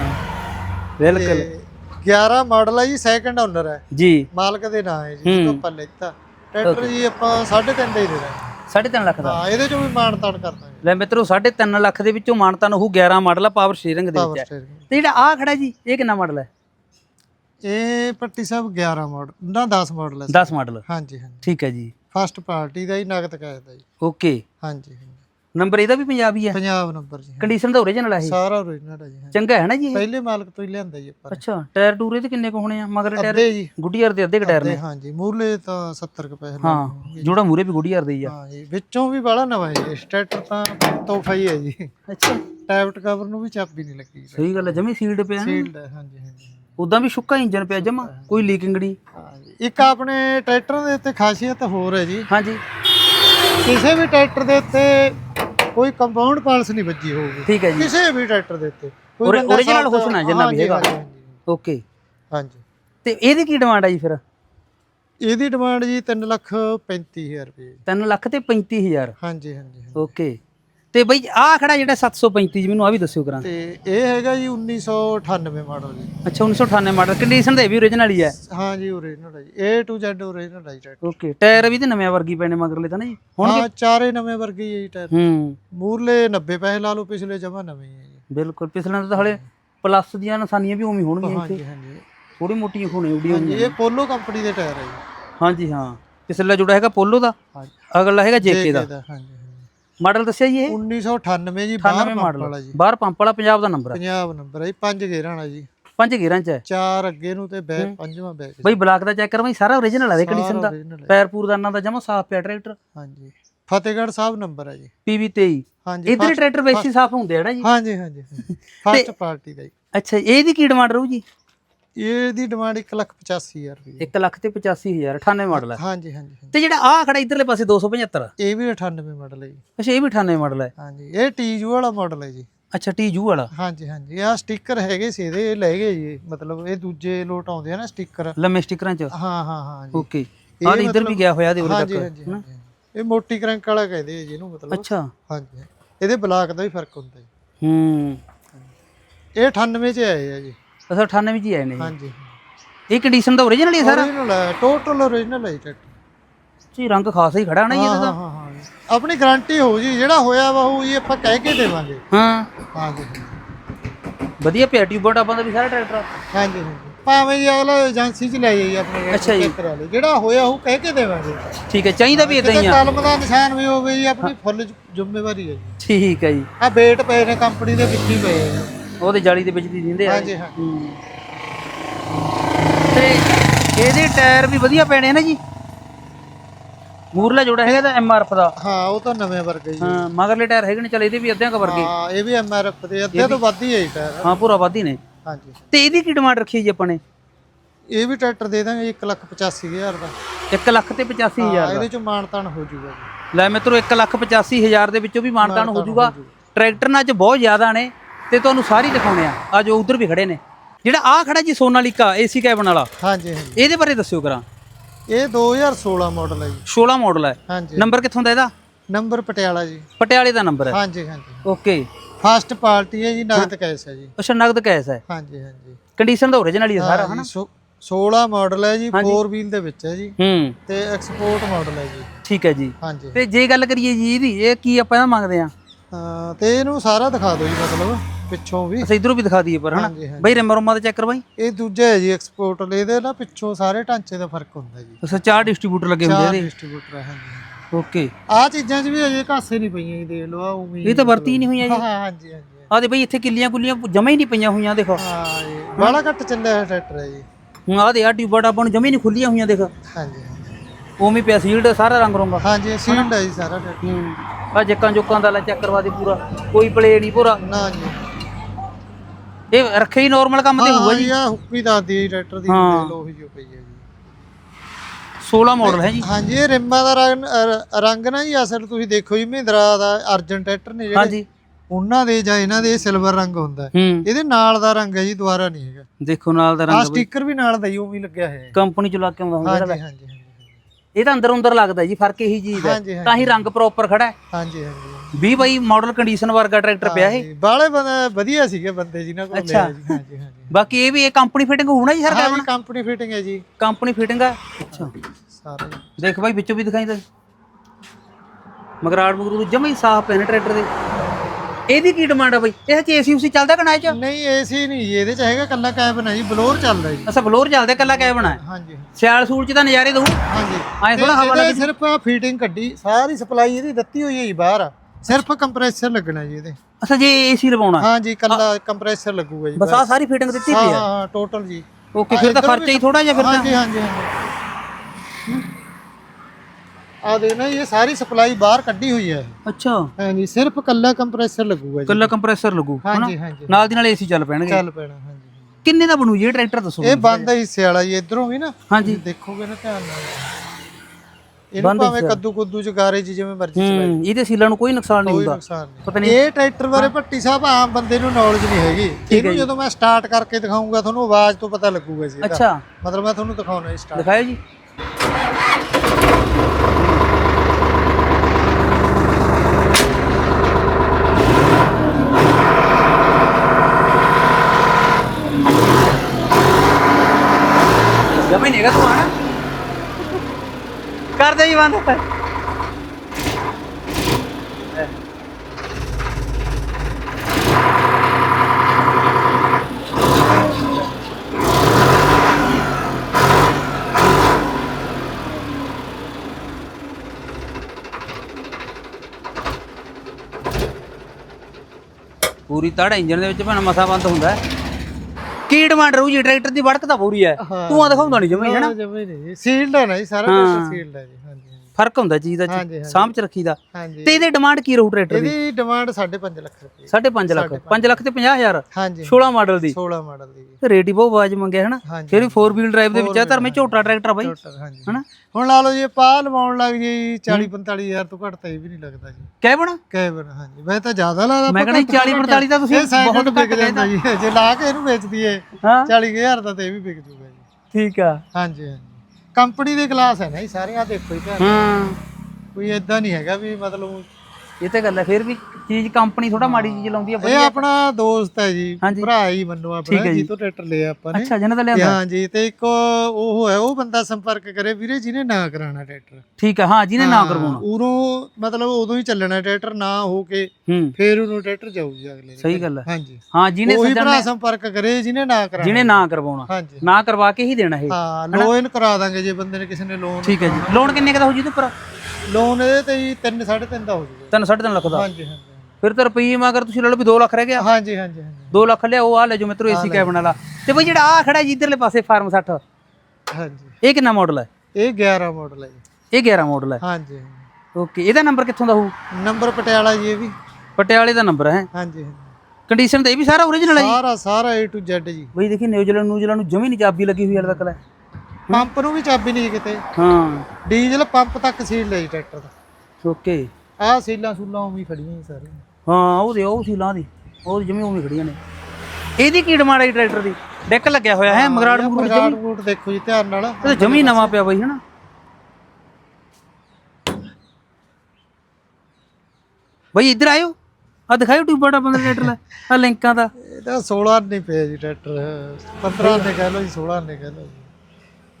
ਬਿਲਕੁਲ। ਤੇ 11 ਮਾਡਲ ਹੈ ਜੀ ਸੈਕੰਡ ਓਨਰ ਹੈ। ਜੀ। ਮਾਲਕ ਦੇ ਨਾਂ ਹੈ ਜੀ ਤੋਂ ਆਪਾਂ ਲੈਤਾ ਟਰੈਕਟਰ ਜੀ ਆਪਾਂ 3.5 ਦਾ ਹੀ ਦੇ ਦਾਂਗੇ। 3.5 ਲੱਖ ਦਾ। ਹਾਂ ਇਹਦੇ ਚੋਂ ਵੀ ਮਾਣ ਤਾਣ ਕਰ ਦਾਂਗੇ। ਲੈ ਮਿੱਤਰੋ 3.5 ਲੱਖ ਦੇ ਵਿੱਚੋਂ ਮਾਨਤਾ ਨੂੰ 11 ਮਾਡਲ ਆ ਪਾਵਰ ਸਟੀਅਰਿੰਗ ਦੇ ਵਿੱਚ ਹੈ। ਸਟੀਅਰਿੰਗ ਤੇ ਜਿਹੜਾ ਆ ਖੜਾ ਜੀ ਇਹ ਕਿੰਨਾ ਮਾਡਲ ਹੈ? ਇਹ ਪੱਟੀ ਸਾਹਿਬ 11 ਮਾਡਲ ਨਾ 10 ਮਾਡਲ ਹੈ। 10 ਮਾਡਲ। ਹਾਂਜੀ ਹਾਂਜੀ। ਠੀਕ ਹੈ ਜੀ। ਫਸਟ ਪਾਰਟੀ ਦਾ ਹੀ ਨਗਦ ਕਾਇਦ ਦਾ ਜੀ ਓਕੇ। ਹਾਂਜੀ। ਨੰਬਰ ਇਹਦਾ ਵੀ ਪੰਜਾਬੀ ਹੈ ਪੰਜਾਬ ਨੰਬਰ ਜੀ ਕੰਡੀਸ਼ਨ ਦਾ ਓਰੀਜਨਲ ਹੈ ਇਹ। ਸਾਰਾ ਓਰੀਜਨਲ ਹੈ ਜੀ ਹਾਂਜੀ। ਚੰਗਾ ਹੈ ਨਾ ਜੀ ਇਹ? ਪਹਿਲੇ ਮਾਲਕ ਤੋਂ ਹੀ ਲਿਆਂਦਾ ਜੀ ਆਪਾਂ। ਅੱਛਾ ਟਾਇਰ ਟੂਰੇ ਤੇ ਕਿੰਨੇ ਕੁ ਹੋਣੇ ਆ? ਮਗਰ ਟਾਇਰ ਅੱਧੇ ਜੀ। ਗੁੱਡੀਅਰ ਦੇ ਅੱਧੇ ਕੁ ਟਾਇਰ ਨੇ। ਅੱਧੇ, ਹਾਂਜੀ। ਮੂਰਲੇ ਤਾਂ 70 ਕੁ ਪੈਸੇ ਹਾਂ ਜੋੜਾ ਮੂਰੇ ਵੀ ਗੁੱਡੀਅਰ ਦੇ ਹੀ ਆ। ਹਾਂ ਜੀ ਵਿੱਚੋਂ ਵੀ ਬੜਾ ਨਵਾਂ ਹੈ ਜੀ। ਸਟੈਟਰ ਤਾਂ ਤੋਹਫਾ ਹੀ ਹੈ ਜੀ। ਅੱਛਾ। ਟੈਬਟ ਕਵਰ ਨੂੰ ਵੀ ਚਾਬੀ ਨਹੀਂ ਲੱਗੀ। ਸਹੀ ਗੱਲ ਹੈ ਜਮੀ ਸੀਲਡ ਪਿਆ ਨਾ। ਸੀਲਡ ਹੈ ਹਾਂਜੀ ਹਾਂਜੀ। ਉਦਾਂ ਵੀ ਸੁੱਕਾ ਇੰਜਨ ਪਿਆ ਜਮਾ ਕੋਈ ਲੀਕਿੰਗ ਨਹੀਂ ਇੱਕ ਆਪਣੇ ਟਰੈਕਟਰ ਦੇ ਉੱਤੇ ਖਾਸੀਅਤ ਹੋਰ ਹੈ ਜੀ। ਹਾਂਜੀ। ਕਿਸੇ ਵੀ ਟਰੈਕਟਰ ਦੇ ਉੱਤੇ ਕੋਈ ਕੰਪਾਊਂਡ ਪਾਲਸ ਨਹੀਂ ਵੱਜੀ ਹੋਊਗੀ। ਠੀਕ ਹੈ ਜੀ। ਕਿਸੇ ਵੀ ਟਰੈਕਟਰ ਦੇ ਉੱਤੇ। ਕੋਈ Ori- ਬੰਦਾ original ਸਾਫ਼- ਹੁਸਨ ਹੈ ਜਿੰਨਾ ਵੀ ਹੈਗਾ। ਓਕੇ ਹਾਂਜੀ। ਤੇ ਇਹਦੀ ਕੀ ਡਿਮਾਂਡ ਆ ਜੀ ਫਿਰ? ਇਹਦੀ ਡਿਮਾਂਡ ਜੀ 3 ਲੱਖ 35000 ਰੁਪਏ। ਜੀ। 3 ਲੱਖ ਤੇ 35000 ਹਾਂਜੀ ਹਾਂਜੀ ਹਾਂਜੀ। ਓਕੇ ਤੇ ਬਈ ਆਹ ਖੜਾ ਜਿਹੜਾ 735 ਜੀ ਮੈਨੂੰ ਆ ਵੀ ਦੱਸਿਓ ਕਰਾਂ। ਤੇ ਇਹ ਹੈਗਾ ਜੀ 1998 ਮਾਡਲ ਜੀ। ਅੱਛਾ 1998 ਮਾਡਲ ਕੰਡੀਸ਼ਨ ਦੇ ਵੀ ਓਰੀਜਨਲ ਹੀ ਹੈ। ਹਾਂ ਜੀ ਓਰੀਜਨਲ ਹੈ ਜੀ। A to Z ਓਰੀਜਨਲ ਹੈ ਜੀ ਓਕੇ ਟਾਇਰ ਵੀ ਤੇ ਨਵੇਂ ਵਰਗੀ ਪੈਣੇ ਮਗਰਲੇ ਤਾਂ ਨਾ ਜੀ। ਹੁਣ ਹਾਂ ਚਾਰੇ ਨਵੇਂ ਵਰਗੇ ਹੀ ਹੈ ਜੀ ਟਾਇਰ। ਹੂੰ। ਮੂਰਲੇ 90 ਪੈਸੇ ਲਾ ਲਓ ਪਿਛਲੇ ਜਮਾ ਨਵੇਂ ਹੀ ਹੈ ਜੀ। ਬਿਲਕੁਲ ਪਿਛਲੇ ਤਾਂ ਹਲੇ ਪਲੱਸ ਦੀਆਂ ਨਿਸ਼ਾਨੀਆਂ ਵੀ ਉਵੇਂ ਹੋਣਗੀਆਂ ਇੱਥੇ। ਹਾਂਜੀ ਹਾਂਜੀ ਥੋੜੀ ਮੋਟੀਆਂ ਹੋਣੀ ਉਡੀਆਂ ਹਾਂਜੀ ਇਹ ਪੋਲੋ ਕੰਪਨੀ ਦੇ ਟਾਇਰ ਹੈ ਜੀ। ਹਾਂਜੀ ਹਾਂ। ਪਿਛਲਾ ਜੁੜਾ ਹੈਗਾ ਪੋਲੋ ਦਾ। ਅਗਲਾ ਹੈਗਾ ਜੇਕੇ ਦਾ। ਹਾਂਜੀ ਹਾਂਜੀ ਮਾਡਲ ਦੱਸਿਆ ਜੀ ਇਹ? 1998 ਜੀ 98 ਬਾਹਰ ਪੰਪ ਮਾਡਲ। ਵਾਲਾ ਜੀ। ਬਾਹਰ ਪੰਪ ਵਾਲਾ ਪੰਜਾਬ ਦਾ ਨੰਬਰ ਹੈ। ਪੰਜਾਬ ਨੰਬਰ ਹੈ ਜੀ ਪੰਜ ਗੇਰਾਂ ਵਾਲਾ ਜੀ। ਪੰਜ ਗੇਰਾਂ ਚ ਹੈ। ਚਾਰ ਅੱਗੇ ਨੂੰ ਤੇ ਬੈਕ ਪੰਜਵਾਂ ਬੈਕ ਬਈ ਬਲਾਕ ਦਾ ਚੈੱਕ ਕਰ ਬਈ ਸਾਰਾ ਓਰੀਜਨਲ ਹੈ ਕੰਡੀਸ਼ਨ ਦਾ original ਹੈ। ਪੈਰ ਪੂਰਦਾਨਾਂ ਦਾ ਜਮਾ ਸਾਫ਼ ਪਿਆ ਟਰੈਕਟਰ ਹਾਂਜੀ। ਫਤਿਹਗੜ੍ਹ ਸਾਹਿਬ ਨੰਬਰ ਹੈ ਜੀ। ਪੀਵੀ 23 ਹਾਂਜੀ ਇਧਰ ਹੀ ਟਰੈਕਟਰ ਵੈਸੀ ਸਾਫ਼ ਹੁੰਦੇ ਆ ਨਾ ਜੀ। ਹਾਂਜੀ ਹਾਂਜੀ ਫਸਟ ਪਾਰਟੀ ਦਾ ਜੀ। ਅੱਛਾ ਇਹਦੀ ਕੀ ਡਿਮਾਂਡ ਰਹੂ ਜੀ? ਇਹਦੀ ਡਿਮਾਂਡ 185000 ਰੁਪਏ 1 ਲੱਖ ਤੇ 85000 98 ਮਾਡਲ ਹੈ। ਹਾਂਜੀ ਹਾਂਜੀ ਹਾਂਜੀ। ਤੇ ਜਿਹੜਾ ਆ ਖੜਾ ਇਧਰਲੇ ਪਾਸੇ 275 ਇਹ ਵੀ 98 ਮਾਡਲ ਹੈ ਜੀ। ਅੱਛਾ ਇਹ ਵੀ 98 ਮਾਡਲ ਹੈ। ਹਾਂਜੀ ਇਹ ਟੀਜੂ ਵਾਲਾ ਮਾਡਲ ਹੈ ਜੀ। ਅੱਛਾ ਟੀਜੂ ਵਾਲਾ। ਹਾਂਜੀ ਹਾਂਜੀ ਆਹ ਸਟicker ਹੈਗੇ ਸੀ ਇਹਦੇ ਇਹ ਲੈ ਗਏ ਜੀ। ਮਤਲਬ ਇਹ ਦੂਜੇ ਲੋਟ ਆਉਂਦੇ ਆ ਨਾ ਸਟicker ਲੰਮੇ ਸਟickਰਾਂ ਚ? ਹਾਂ ਹਾਂ ਹਾਂ ਜੀ। ਓਕੇ ਆਹ ਇਧਰ ਵੀ ਗਿਆ ਹੋਇਆ ਦੇ ਉਰੇ ਹਾਂਜੀ ਤੱਕ ਹਾਂਜੀ ਹਾਂਜੀ। ਇਹ ਮੋਟੀ ਕਰੰਕ ਵਾਲਾ ਕਹਿੰਦੇ ਆ ਜਿਹਨੂੰ ਮਤਲਬ। ਅੱਛਾ। ਹਾਂਜੀ ਇਹਦੇ ਬਲਾਕ ਦਾ ਵੀ ਫ਼ਰਕ ਹੁੰਦਾ ਜੀ। ਹੂੰ। ਇਹ 98 ਚ ਆਏ ਆ ਜੀ। ਅੱਛਾ 98 ਜੀ ਆਏ ਨੇ ਜੀ। ਹਾਂਜੀ। ਇਹ ਕੰਡੀਸ਼ਨ ਦਾ ਓਰੀਜਨਲ ਹੀ ਹੈ ਸਾਰਾ? ਓਰੀਜਨਲ ਹੈ ਟੋਟਲ ਓਰੀਜਨਲ ਹੈ ਜੀ ਟਰੈਕਟਰ ਜੀ ਰੰਗ ਖਾਸ ਹੀ ਖੜਾ ਨਾ ਜੀ ਹਾਂ ਇਹਦਾ ਹਾਂ ਹਾਂ। ਆਪਣੀ ਗਾਰੰਟੀ ਹੋਊ ਜੀ ਜਿਹੜਾ ਹੋਇਆ ਵਾ ਉਹ ਜੀ ਆਪਾਂ ਕਹਿ ਕੇ ਦੇਵਾਂਗੇ। ਹਾਂ। ਹਾਂਜੀ। ਵਧੀਆ ਪਿਆ ਟਿਊਬਰ ਟਾਪਾਂ ਦਾ ਵੀ ਸਾਰਾ ਟਰੈਕਟਰ ਹਾਂਜੀ ਹਾਂਜੀ। ਭਾਵੇਂ ਜੀ ਅਗਲਾ ਏਜੰਸੀ ਚ ਲੈ ਜਾਈਏ ਆਪਣੇ ਅੱਛਾ ਜੀ। ਚੈੱਕ ਵਾਲੇ ਜਿਹੜਾ ਹੋਇਆ ਉਹ ਕਹਿ ਕੇ ਦੇਵਾਂਗੇ। ਠੀਕ ਹੈ ਚਾਹੀਦਾ ਵੀ ਇਦਾਂ ਹੀ ਕਿਤੇ ਆ। ਕਲਮ ਦਾ ਨਿਸ਼ਾਨ ਵੀ ਹੋਵੇ ਜੀ ਆਪਣੀ ਫੁੱਲ ਜ਼ਿੰਮੇਵਾਰੀ ਹੈ ਜੀ। ਠੀਕ ਹੈ ਜੀ। ਆ ਵੇਟ ਪਏ ਨੇ ਕੰਪਨੀ ਦੇ ਵਿੱਚ ਹੀ ਪਏ ਆ ਜੀ। ਉਹਦੇ ਜਾਲੀ ਦੇ ਵਿੱਚ ਦੀ ਦਿੰਦੇ ਆ ਹਾਂਜੀ ਹਾਂ ਹੂੰ। ਤੇ ਇਹਦੇ ਟਾਇਰ ਵੀ ਵਧੀਆ ਪੈਣੇ ਨਾ ਜੀ। ਮੂਰਲਾ ਜੋੜਾ ਹੈਗਾ ਤਾਂ ਐਮਆਰਐਫ ਦਾ। ਹਾਂ ਉਹ ਤਾਂ ਨਵੇਂ ਵਰਗੇ ਜੀ। ਹਾਂ ਮਗਰਲੇ ਟਾਇਰ ਹੈਗੇ ਨੇ ਚਲ ਇਹਦੇ ਵੀ ਅੱਧਿਆਂ ਕ ਵਰਗੇ। ਹਾਂ ਇਹ ਵੀ ਐਮਆਰਐਫ ਦੇ ਅੱਧੇ ਤੋਂ ਵੱਧ ਹੀ ਹੈ ਜੀ ਟਾਇਰ। ਹਾਂ ਪੂਰਾ ਵਾਧੀ ਨੇ। ਹਾਂਜੀ। ਤੇ ਇਹਦੀ ਕੀ ਡਿਮਾਂਡ ਰੱਖੀ ਜੀ ਆਪਾਂ ਨੇ? ਇਹ ਵੀ ਟਰੈਕਟਰ ਦੇ ਦਾਂਗੇ 185000 ਦਾ। 1 ਲੱਖ ਤੇ 85000 ਹਾਂ, ਦਾ। ਇਹਦੇ ਚ ਮਾਨਤਾਨ ਹੋ ਜਾਊਗਾ ਜੀ। ਲੈ ਮਿੱਤਰੋ 1 ਲੱਖ 85000 ਦੇ ਵਿੱਚੋਂ ਵੀ ਮਾਨਤਾਨ ਹੋ ਜਾਊਗਾ ਟਰੈਕਟਰ ਨਾਲ ਚ ਬਹੁਤ ਜ਼ਿਆਦਾ ਨੇ। ਤੇ ਤੁਹਾਨੂੰ ਸਾਰੀ ਦਿਖਾਉਣੇ ਆ। ਆ ਜੋ ਉਧਰ ਵੀ ਖੜੇ ਨੇ। ਜਿਹੜਾ ਆ ਖੜਾ ਜੀ ਸੋਨਾਲੀਕਾ ਏਸੀ ਕੈਬਨ ਵਾਲਾ। ਹਾਂਜੀ ਹਾਂਜੀ। ਇਹਦੇ ਬਾਰੇ ਦੱਸਿਓ ਕਰਾਂ ਇਹ 2016 ਮਾਡਲ ਹੈ ਜੀ। 16 ਮਾਡਲ ਹੈ ਹਾਂਜੀ। ਨੰਬਰ ਕਿੱਥੋਂ ਦਾ ਇਹਦਾ? ਨੰਬਰ ਪਟਿਆਲਾ ਜੀ। ਪਟਿਆਲੇ ਦਾ ਨੰਬਰ ਹੈ ਹਾਂਜੀ ਹਾਂਜੀ। ਓਕੇ ਫਸਟ ਪਾਰਟੀ ਹੈ ਜੀ ਨਗਦ ਕੈਸ਼ ਹੈ ਜੀ। ਅੱਛਾ ਨਗਦ ਕੈਸ ਹੈ। ਹਾਂਜੀ ਹਾਂਜੀ। ਕੰਡੀਸ਼ਨ ਦਾ ਓਰੀਜਨਲ ਹੀ ਹੈ ਸਾਰਾ ਹਾਂ ਜੀ, ਸੋ- 16 ਮਾਡਲ ਹੈ ਜੀ 4 ਵੀਲ ਦੇ ਵਿੱਚ ਹੈ ਜੀ। ਹੂੰ। ਤੇ ਐਕਸਪੋਰਟ ਮਾਡਲ ਹੈ ਜੀ। ਠੀਕ ਹੈ ਜੀ। ਹਾਂਜੀ। ਤੇ ਜੇ ਗੱਲ ਕਰੀਏ ਜੀ ਇਹਦੀ ਇਹ ਕੀ ਆਪਾਂ ਇਹਦਾ ਮੰਗਦੇ ਆ ਤੇ ਇਹਨੂੰ ਸਾਰਾ ਦਿਖਾ ਦਿਓ ਜੀ ਮਤਲਬ ਪਿੱਛੋਂ ਵੀ। ਅਸੀਂ ਇਧਰੋਂ ਵੀ ਦਿਖਾ ਦਈਏ ਪਰ ਹਨਾ? ਹਾਂਜੀ, ਹਾਂਜੀ। ਬਈ ਦਾ ਚੈੱਕ ਕਰ ਬਾਈ? ਇਹ ਦੂਜਾ ਹੈ ਜੀ ਐਕਸਪੋਰਟ ਇਹਦੇ ਨਾ ਪਿੱਛੋਂ ਸਾਰੇ ਢਾਂਚੇ ਦਾ ਫ਼ਰਕ ਹੁੰਦਾ ਜੀ। ਅੱਛਾ ਚਾਰ ਡਿਸਟ੍ਰੀਬਿਊਟਰ ਲੱਗੇ ਹੁੰਦੇ ਚਾਰ ਇਹਦੇ? ਡਿਸਟ੍ਰੀਬਿਊਟਰ ਹੈ ਹਾਂਜੀ ਓਕੇ। ਆ ਚੀਜ਼ਾਂ 'ਚ ਵੀ ਅਜੇ ਘਾਸੇ ਨਹੀਂ ਪਈਆਂ ਜੀ ਦੇਖ ਲਓ ਆ ਉਵੇਂ ਹੀ ਇਹ ਤਾਂ ਵਰਤੀ ਹੀ ਨਹੀਂ ਹੋਈਆਂ ਹਾਂ ਜੀ। ਹਾਂ, ਹਾਂਜੀ ਹਾਂਜੀ। ਆ ਦੇ ਬਈ ਇੱਥੇ ਕਿੱਲੀਆਂ ਕੁੱਲੀਆਂ ਜਮਾ ਹੀ ਨਹੀਂ ਪਈਆਂ ਹੋਈਆਂ ਦੇਖੋ। ਹਾਂ ਜੀ ਬੜਾ ਘੱਟ ਚੱਲਿਆ ਹੋਇਆ ਟਰੈਕਟਰ ਹੈ ਜੀ। ਹੁਣ ਆ ਦੇ ਆ ਟਿਊਬਰ ਆਪਾਂ ਨੂੰ ਜਮਾ ਹੀ ਨਹੀਂ ਖੁੱਲੀਆਂ ਹੋਈਆਂ ਦੇਖ। ਹਾਂਜੀ ਹਾਂਜੀ। ਉਵੇਂ ਪਿਆ ਸੀਲਡ ਸਾਰਾ ਰੰਗ ਰੋਂਗਾ। ਹਾਂਜੀ ਸੀਲਡ ਹੈ ਜੀ ਸਾਰਾ ਟਰੈਕਟਰ ਹੂੰ। ਆ ਜੱਕਾਂ ਜੁੱਕਾਂ ਦਾ ਲੈ ਚੈੱਕ ਕਰਵਾ ਦੇ ਪੂਰਾ ਕੋਈ ਪਲੇ ਨਹੀਂ ਪੂਰਾ। ਨਾ ਜੀ। ਇਹ ਰੱਖੇ ਹੀ ਨਾਰਮਲ ਕੰਮ ਤੇ ਹੋਊਗਾ ਜੀ। ਆ ਹੁੱਪੀ ਦੱਸਦੀ ਹੈ ਟਰੈਕਟਰ ਦੀ ਹਾਂ। ਉਹੀ ਜੋ ਪਈ ਹੈ ਜੀ। 16 ਮਾਡਲ ਹੈ ਜੀ। ਹਾਂਜੀ ਇਹ ਰਿੰਮਾਂ ਦਾ ਰੰਗ ਨਾ ਜੀ ਅਸਲ ਤੁਸੀਂ ਦੇਖੋ ਜੀ ਮਹਿੰਦਰਾ ਦਾ ਅਰਜਨ ਟਰੈਕਟਰ ਨੇ ਜਿਹੜੇ। ਹਾਂਜੀ। ਉਹਨਾਂ ਦੇ ਜਾਂ ਇਹਨਾਂ ਦੇ ਸਿਲਵਰ ਰੰਗ ਹੁੰਦਾ ਹੈ। ਹੂੰ। ਇਹਦੇ ਨਾਲ ਦਾ ਰੰਗ ਹੈ ਜੀ ਦੁਬਾਰਾ ਨਹੀਂ ਹੈਗਾ। ਦੇਖੋ ਨਾਲ ਦਾ ਆ ਰੰਗ ਸਟicker ਵੀ ਨਾਲ ਦਾ ਹੀ ਉਹ ਵੀ ਲੱਗਿਆ ਹੋਇਆ ਹੈ। ਕੰਪਨੀ ਚ ਲਾ ਕੇ ਆਉਂਦਾ ਹੁੰਦਾ ਹਾਂਜੀ ਹਾਂਜੀ ਹਾਂਜੀ। ਇਹ ਤਾਂ ਅੰਦਰ ਅੰਦਰ ਲੱਗਦਾ ਜੀ ਫ਼ਰਕ ਇਹੀ ਚੀਜ਼ ਹੈ। ਹਾਂਜੀ, ਹਾਂਜੀ। ਤਾਂ ਹੀ ਰੰਗ ਪ੍ਰੋਪਰ ਖੜਾ ਹੈ। ਹਾਂਜੀ ਹਾਂਜੀ 20 ਬਾਈ ਮਾਡਲ ਕੰਡੀਸ਼ਨ ਵਰਗਾ ਟਰੈਕਟਰ ਪਿਆ ਇਹ। ਬਾਹਲੇ ਬੰਦੇ ਵਧੀਆ ਸੀਗੇ ਬੰਦੇ ਜਿਨ੍ਹਾਂ ਕੋਲ ਲਿਆ ਜੀ। ਹਾਂਜੀ ਹਾਂਜੀ। ਬਾਕੀ ਇਹ ਵੀ ਇਹ ਕੰਪਨੀ ਫਿਟਿੰਗ ਹੋਣਾ ਜੀ ਸਰ ਹਾਂ ਜੀ ਕੰਪਨੀ ਫਿਟਿੰਗ ਹੈ ਜੀ। ਕੰਪਨੀ ਫਿਟਿੰਗ ਆ। ਅੱਛਾ। ਸਾਰੇ। ਦੇਖ ਬਾਈ ਵਿੱਚੋਂ ਵੀ ਦਿਖਾਈ ਤਾਂ। ਮਗਰਾੜ ਮਗਰੂ ਜਮਾ ਹੀ ਸਾਫ਼ ਪਏ ਨੇ ਟਰੈਕਟਰ ਦੇ। ਇਹਦੀ ਕੀ ਡਿਮਾਂਡ ਆ ਬਈ? ਇਹ ਚ ਏਸੀ ਉਸੀ ਚੱਲਦਾ ਕਿ ਨਾ ਇਹ ਚ? ਨਹੀਂ ਏਸੀ ਨਹੀਂ ਜੀ ਇਹਦੇ ਚ ਹੈਗਾ ਕੱਲਾ ਕੈਬਨ ਹੈ ਜੀ ਬਲੋਰ ਚੱਲਦਾ ਜੀ। ਅਸਾਂ ਬਲੋਰ ਚੱਲਦਾ ਕੱਲਾ ਕਿਆ ਬਣਾ ਹਾਂਜੀ। ਸਿਆਲ ਸੂਲ ਚ ਤਾਂ ਨਜ਼ਾਰੇ ਦਊ। ਹਾਂਜੀ। ਐਂ ਥੋੜ੍ਹਾ ਹਵਾ ਇਹਦੇ ਸਿਰਫ ਫਿਟਿੰਗ ਕੱਢੀ ਸਾਰੀ ਸਪਲਾਈ ਇਹਦੀ ਦਿੱਤੀ ਹੋਈ ਹੈ ਜੀ ਬਾਹਰ। ਸਿਰਫ ਕੰਪਰੈਸਰ ਲੱਗਣਾ ਜੀ ਇਹਦੇ। ਅਸਾਂ ਜੇ ਏਸੀ ਲਵਾਉਣਾ? ਹਾਂਜੀ ਕੱਲਾ ਕੰਪਰੈਸਰ ਲੱਗੂਗਾ ਜੀ ਬਸ ਆ ਸਾਰੀ ਫਿਟਿੰਗ ਦਿੱਤੀ ਪਈ ਹਾਂ। ਆ ਹਾਂ ਟੋਟਲ ਜੀ। ਓਕੇ ਫਿਰ ਤਾਂ ਖਰਚਾ ਹੀ ਥੋੜਾ ਜਿਹਾ ਫਿਰ ਤਾਂ। ਹਾਂਜੀ ਹਾਂਜੀ ਹਾਂਜੀ। ਆ ਦੇ ਨਾ ਇਹ ਸਾਰੀ ਸਪਲਾਈ ਬਾਹਰ ਕੱਢੀ ਹੋਈ ਹੈ। ਅੱਛਾ। ਹਾਂਜੀ ਸਿਰਫ ਕੱਲਾ ਕੰਪਰੈਸਰ ਲੱਗੂਗਾ ਜੀ। ਕੱਲਾ ਕੰਪਰੈਸਰ ਲੱਗੂ ਹਾਂਜੀ ਹਾਂਜੀ ਨਾਲ ਦੀ ਨਾਲ ਏਸੀ ਚੱਲ ਪੈਣਗੇ। ਚੱਲ ਪੈਣਾ ਹਾਂਜੀ ਕਿੰਨੇ ਦਾ ਬਣੂ ਜੀ ਇਹ ਟਰੈਕਟਰ ਦੱਸੋ ਇਹ ਬੰਦ ਹਿੱਸੇ ਵਾਲਾ ਜੀ ਇਧਰੋਂ ਵੀ ਨਾ। ਹਾਂਜੀ ਦੇਖੋਗੇ ਨਾ ਧਿਆਨ ਨਾਲ। ਇਹਨੂੰ ਭਾਵੇਂ ਕੱਦੂ ਕੁੱਦੂ ਚ ਗਾਰੇ ਚ ਜਿਵੇਂ ਮਰਜ਼ੀ ਚਲਾਓ ਹੂੰ ਇਹਦੇ ਸੀਲਾਂ ਨੂੰ ਕੋਈ ਨੁਕਸਾਨ ਨਹੀਂ ਹੁੰਦਾ। ਪਤਾ ਨਹੀਂ ਇਹ ਟਰੈਕਟਰ ਬਾਰੇ ਭੱਟੀ ਸਾਹਿਬ ਆਮ ਬੰਦੇ ਨੂੰ ਨੌਲੇਜ ਨਹੀਂ ਹੈਗੀ। ਇਹਨੂੰ ਜਦੋਂ ਮੈਂ ਸਟਾਰਟ ਕਰਕੇ ਦਿਖਾਉਂਗਾ ਤੁਹਾਨੂੰ ਆਵਾਜ਼ ਤੋਂ ਪਤਾ ਲੱਗੂਗਾ ਜੀ ਅੱਛਾ। ਮਤਲਬ ਮੈਂ ਤੁਹਾਨੂੰ ਦਿਖਾਉਣਾ ਹੈ ਸਟਾਰਟ ਦਿਖਾਓ ਜੀ ਜਮੇ ਨਹੀਂ ਹੈਗਾ ਤੂੰ ਆਣਾ ਬੰਦ ਪੂਰੀ ਤੜ ਇੰਜਨ ਦੇ ਵਿੱਚ ਭਾਵੇਂ ਮਸਾ ਬੰਦ ਹੁੰਦਾ ਹੈ। ਕੀ ਡਿਮਾਂਡ ਰਹੂ ਜੀ ਟਰੈਕਟਰ ਦੀ ਵੜਕ ਤਾਂ ਪੂਰੀ ਹੈ। ਤੂੰ ਆ ਦਿਖਾਉਂਦਾ ਨਹੀਂ ਜਮੇ ਜਮੇ ਨਹੀਂ। ਸੀਲਡ ਹੈ ਨਾ ਜੀ ਸਾਰਾ ਕੁਝ ਸੀਲਡ ਹੈ ਜੀ। ਫ਼ਰਕ ਹੁੰਦਾ ਚੀਜ਼ ਦਾ ਹਾਂਜੀ, ਹਾਂਜੀ। ਸਾਂਭ ਚ ਰੱਖੀਦਾ। ਹਾਂਜੀ। ਤੇ ਇਹਦੀ ਡਿਮਾਂਡ ਕੀ ਰਹੂ ਟਰੈਕਟਰ ਦੀ? ਇਹਦੀ ਡਿਮਾਂਡ 5.5 ਲੱਖ ਰੁਪਏ। 5.5 ਲੱਖ। 5 ਲੱਖ ਤੇ 50000 ਹਾਂਜੀ। 16 ਮਾਡਲ ਦੀ। 16 ਮਾਡਲ ਦੀ। ਜੀ ਰੇਟ ਹੀ ਬਹੁਤ ਬਾਜ ਮੰਗਿਆ ਹਨਾ? ਹਾਂਜੀ। ਫਿਰ ਵੀ 4 ਵੀਲ ਡਰਾਈਵ ਦੇ ਵਿੱਚ ਆ ਧਰਮੇ ਝੋਟਾ ਟਰੈਕਟਰ ਬਾਈ ਟੋਟਲ ਹਾਂਜੀ। ਹਨਾ? ਹੁਣ ਲਾ ਲਓ ਜੀ ਪਾ ਲਵਾਉਣ ਲੱਗ ਜੀ 40 45 ਹਜ਼ਾਰ ਤੋਂ ਘੱਟ ਤਾਂ ਇਹ ਵੀ ਨਹੀਂ ਲੱਗਦਾ ਜੀ। ਕਹਿ ਬਣਾ ਕੈਬਨ ਹਾਂਜੀ। ਮੈਂ ਤਾਂ ਜ਼ਿਆਦਾ ਲੱਗਦਾ ਮੈਂ ਕਹਿੰਦਾ 40 45 ਤਾਂ ਤੁਸੀਂ ਬਹੁਤ ਵਿਕ ਜਾਂਦਾ ਜੀ ਜੇ ਲਾ ਕੇ ਇਹਨੂੰ ਵੇਚ ਦਈਏ ਹਾਂ। 40000 ਦਾ ਤੇ ਇਹ ਵੀ ਵਿਕ ਜੂਗਾ ਜੀ। ਠੀਕ ਆ। ਹਾਂਜੀ ਹਾਂਜੀ। ਕੰਪਨੀ ਦੇ ਗਲਾਸ ਹੈ ਨਾ ਜੀ ਸਾਰੇ ਆ ਦੇਖੋ ਜੀ ਨਾਲ। ਹਾਂ ਕੋਈ ਇਦਾਂ ਨਹੀਂ ਹੈਗਾ ਵੀ ਮਤਲਬ ਇਹ ਤਾਂ ਗੱਲ ਹੈ ਫਿਰ ਵੀ ਚੀਜ਼ ਕੰਪਨੀ ਥੋੜਾ ਮਾੜੀ ਚੀਜ਼ ਲਾਉਂਦੀ ਆ ਇਹ ਆਪਣਾ ਦੋਸਤ ਹੈ ਜੀ ਹਾਂਜੀ। ਭਰਾ ਹੀ ਮੰਨੋ ਆਪਣਾ ਜੀ। ਤੋਂ ਟਰੈਕਟਰ ਲਿਆ ਆਪਾਂ ਨੇ। ਅੱਛਾ ਜਿਹਨਾਂ ਦਾ ਤੇ ਲਿਆਂਦਾ ਹਾਂਜੀ ਤੇ ਇੱਕ ਉਹ ਹੈ ਉਹ ਬੰਦਾ ਸੰਪਰਕ ਕਰੇ ਵੀਰੇ ਜਿਹਨੇ ਨਾ ਕਰਾਣਾ ਟਰੈਕਟਰ। ਠੀਕ ਆ ਹਾਂ ਜਿਹਨੇ ਨਾ ਕਰਵਾਉਣਾ। ਉਰੋਂ ਮਤਲਬ ਉਦੋਂ ਹੀ ਚੱਲਣਾ ਟਰੈਕਟਰ ਨਾ ਹੋ ਕੇ ਹੂੰ। ਫੇਰ ਉਹਨੂੰ ਟਰੈਕਟਰ ਜਾਊ ਜੀ ਅਗਲੇ। ਸਹੀ ਗੱਲ ਹੈ। ਹਾਂਜੀ ਹਾਂ ਜਿਹਨੇ ਉਹੀ ਸੱਜਣ ਭਰਾ ਸੰਪਰਕ ਕਰੇ ਜਿਹਨੇ ਨਾ ਕਰਾਣਾ ਜਿਹਨੇ ਨਾ ਕਰਵਾਉਣਾ। ਹਾਂਜੀ ਨਾ ਕਰਵਾ ਕੇ ਹੀ ਦੇਣਾ ਇਹ। ਹਾਂ ਲੋਨ ਕਰਾ ਦਾਂਗੇ ਜੇ ਬੰਦੇ ਨੇ ਕਿਸੇ ਨੇ ਲੋਨ ਠੀਕ ਹੈ ਜੀ। ਲੋਨ ਕਿੰਨੇ ਦਾ ਹੋ ਜੀ ਤੇ ਉੱਪਰ? ਲੋਨ ਇਹਦੇ ਤੇ ਜੀ 3 3.5 ਦਾ ਹੋ ਸਾਢੇ ਤਿੰਨ ਲੱਖ ਦਾ? ਹਾਂਜੀ ਹਾਂਜੀ ਫਿਰ ਤਾਂ ਰੁਪਈਏ ਮਗਰ ਤੁਸੀਂ ਲੈ ਲਓ ਵੀ 2 ਲੱਖ ਰਹਿ ਗਿਆ। ਹਾਂਜੀ ਹਾਂਜੀ ਹਾਂਜੀ। 2 ਲੱਖ ਲਿਆ ਉਹ ਆ ਲੈ ਜੋ ਮਿੱਤਰੋ ਏਸੀ ਕੈਬਨ ਵਾਲਾ। ਤੇ ਬਈ ਜਿਹੜਾ ਆ ਖੜਾ ਜੀ ਇਧਰਲੇ ਪਾਸੇ ਫਾਰਮ 60 ਹਾਂਜੀ। ਇਹ ਕਿੰਨਾ ਮਾਡਲ ਹੈ? ਇਹ 11 ਮਾਡਲ ਹੈ ਜੀ। ਇਹ 11 ਮਾਡਲ ਹੈ? ਹਾਂਜੀ ਓਕੇ ਇਹਦਾ ਨੰਬਰ ਕਿੱਥੋਂ ਦਾ ਹੋਊ? ਨੰਬਰ ਪਟਿਆਲਾ ਜੀ ਇਹ ਵੀ। ਪਟਿਆਲੇ ਦਾ ਨੰਬਰ ਹੈ। ਹਾਂਜੀ ਹਾਂਜੀ। ਕੰਡੀਸ਼ਨ ਤਾਂ ਇਹ ਵੀ ਸਾਰਾ ਓਰੀਜਨਲ ਹੈ ਜੀ? ਸਾਰਾ ਸਾਰਾ A to Z ਜੀ। ਬਈ ਦੇਖੀ ਨਿਊਜ਼ੀਲੈਂਡ ਨਿਊਜ਼ੀਲੈਂਡ ਨੂੰ ਜਮੀ ਨਹੀਂ ਚਾਬੀ ਲੱਗੀ ਹੋਈ ਹਾਲੇ ਤੱਕ ਲੈ। ਪੰਪ ਨੂੰ ਵੀ ਚਾਬੀ ਨਹੀਂ ਕਿਤੇ। ਹਾਂ। ਡੀਜ਼ਲ ਪੰਪ ਤੱਕ ਸੀਲ ਲਈ ਟਰੈਕਟਰ ਦਾ। ਓਕੇ। ਆਹ ਸੀਲਾਂ ਸੂਲਾਂ ਉਵੇਂ ਖੜੀਆਂ ਜੀ ਸਾਰੀਆਂ। ਹਾਂ ਉਹਦੇ ਉਹ ਸੀ ਲਾਂ ਦੀ ਉਹ ਜਮੀ ਉਵੇਂ ਖੜੀਆਂ ਨੇ। ਇਹਦੀ ਕੀ ਡਿਮਾਂਡ ਹੈ ਟਰੈਕਟਰ ਦੀ? ਡੈਕ ਲੱਗਿਆ ਹੋਇਆ ਹੈ ਮਗਰਾੜ ਮਗਰੂੜ ਮਗਾੜ ਬੂਟ ਦੇਖੋ ਜੀ ਧਿਆਨ ਨਾਲ। ਇਹ ਜਮੀ ਨਵਾਂ ਪਿਆ ਬਈ ਹਨਾ? ਬਈ ਇੱਧਰ ਆਇਓ। ਆ ਦਿਖਾਇਓ ਟਿਊਬ ਬੜਾ ਬੰਦਾ ਟਰੈਕਟਰ ਲੈ। ਆ ਲਿੰਕਾਂ ਦਾ। ਇਹਦਾ 16 ਨਹੀਂ ਪਿਆ ਜੀ ਟਰੈਕਟਰ। 15 ਨੇ ਕਹਿ ਲਓ ਜੀ 16 ਨੇ ਕਹਿ ਲਓ ਜੀ।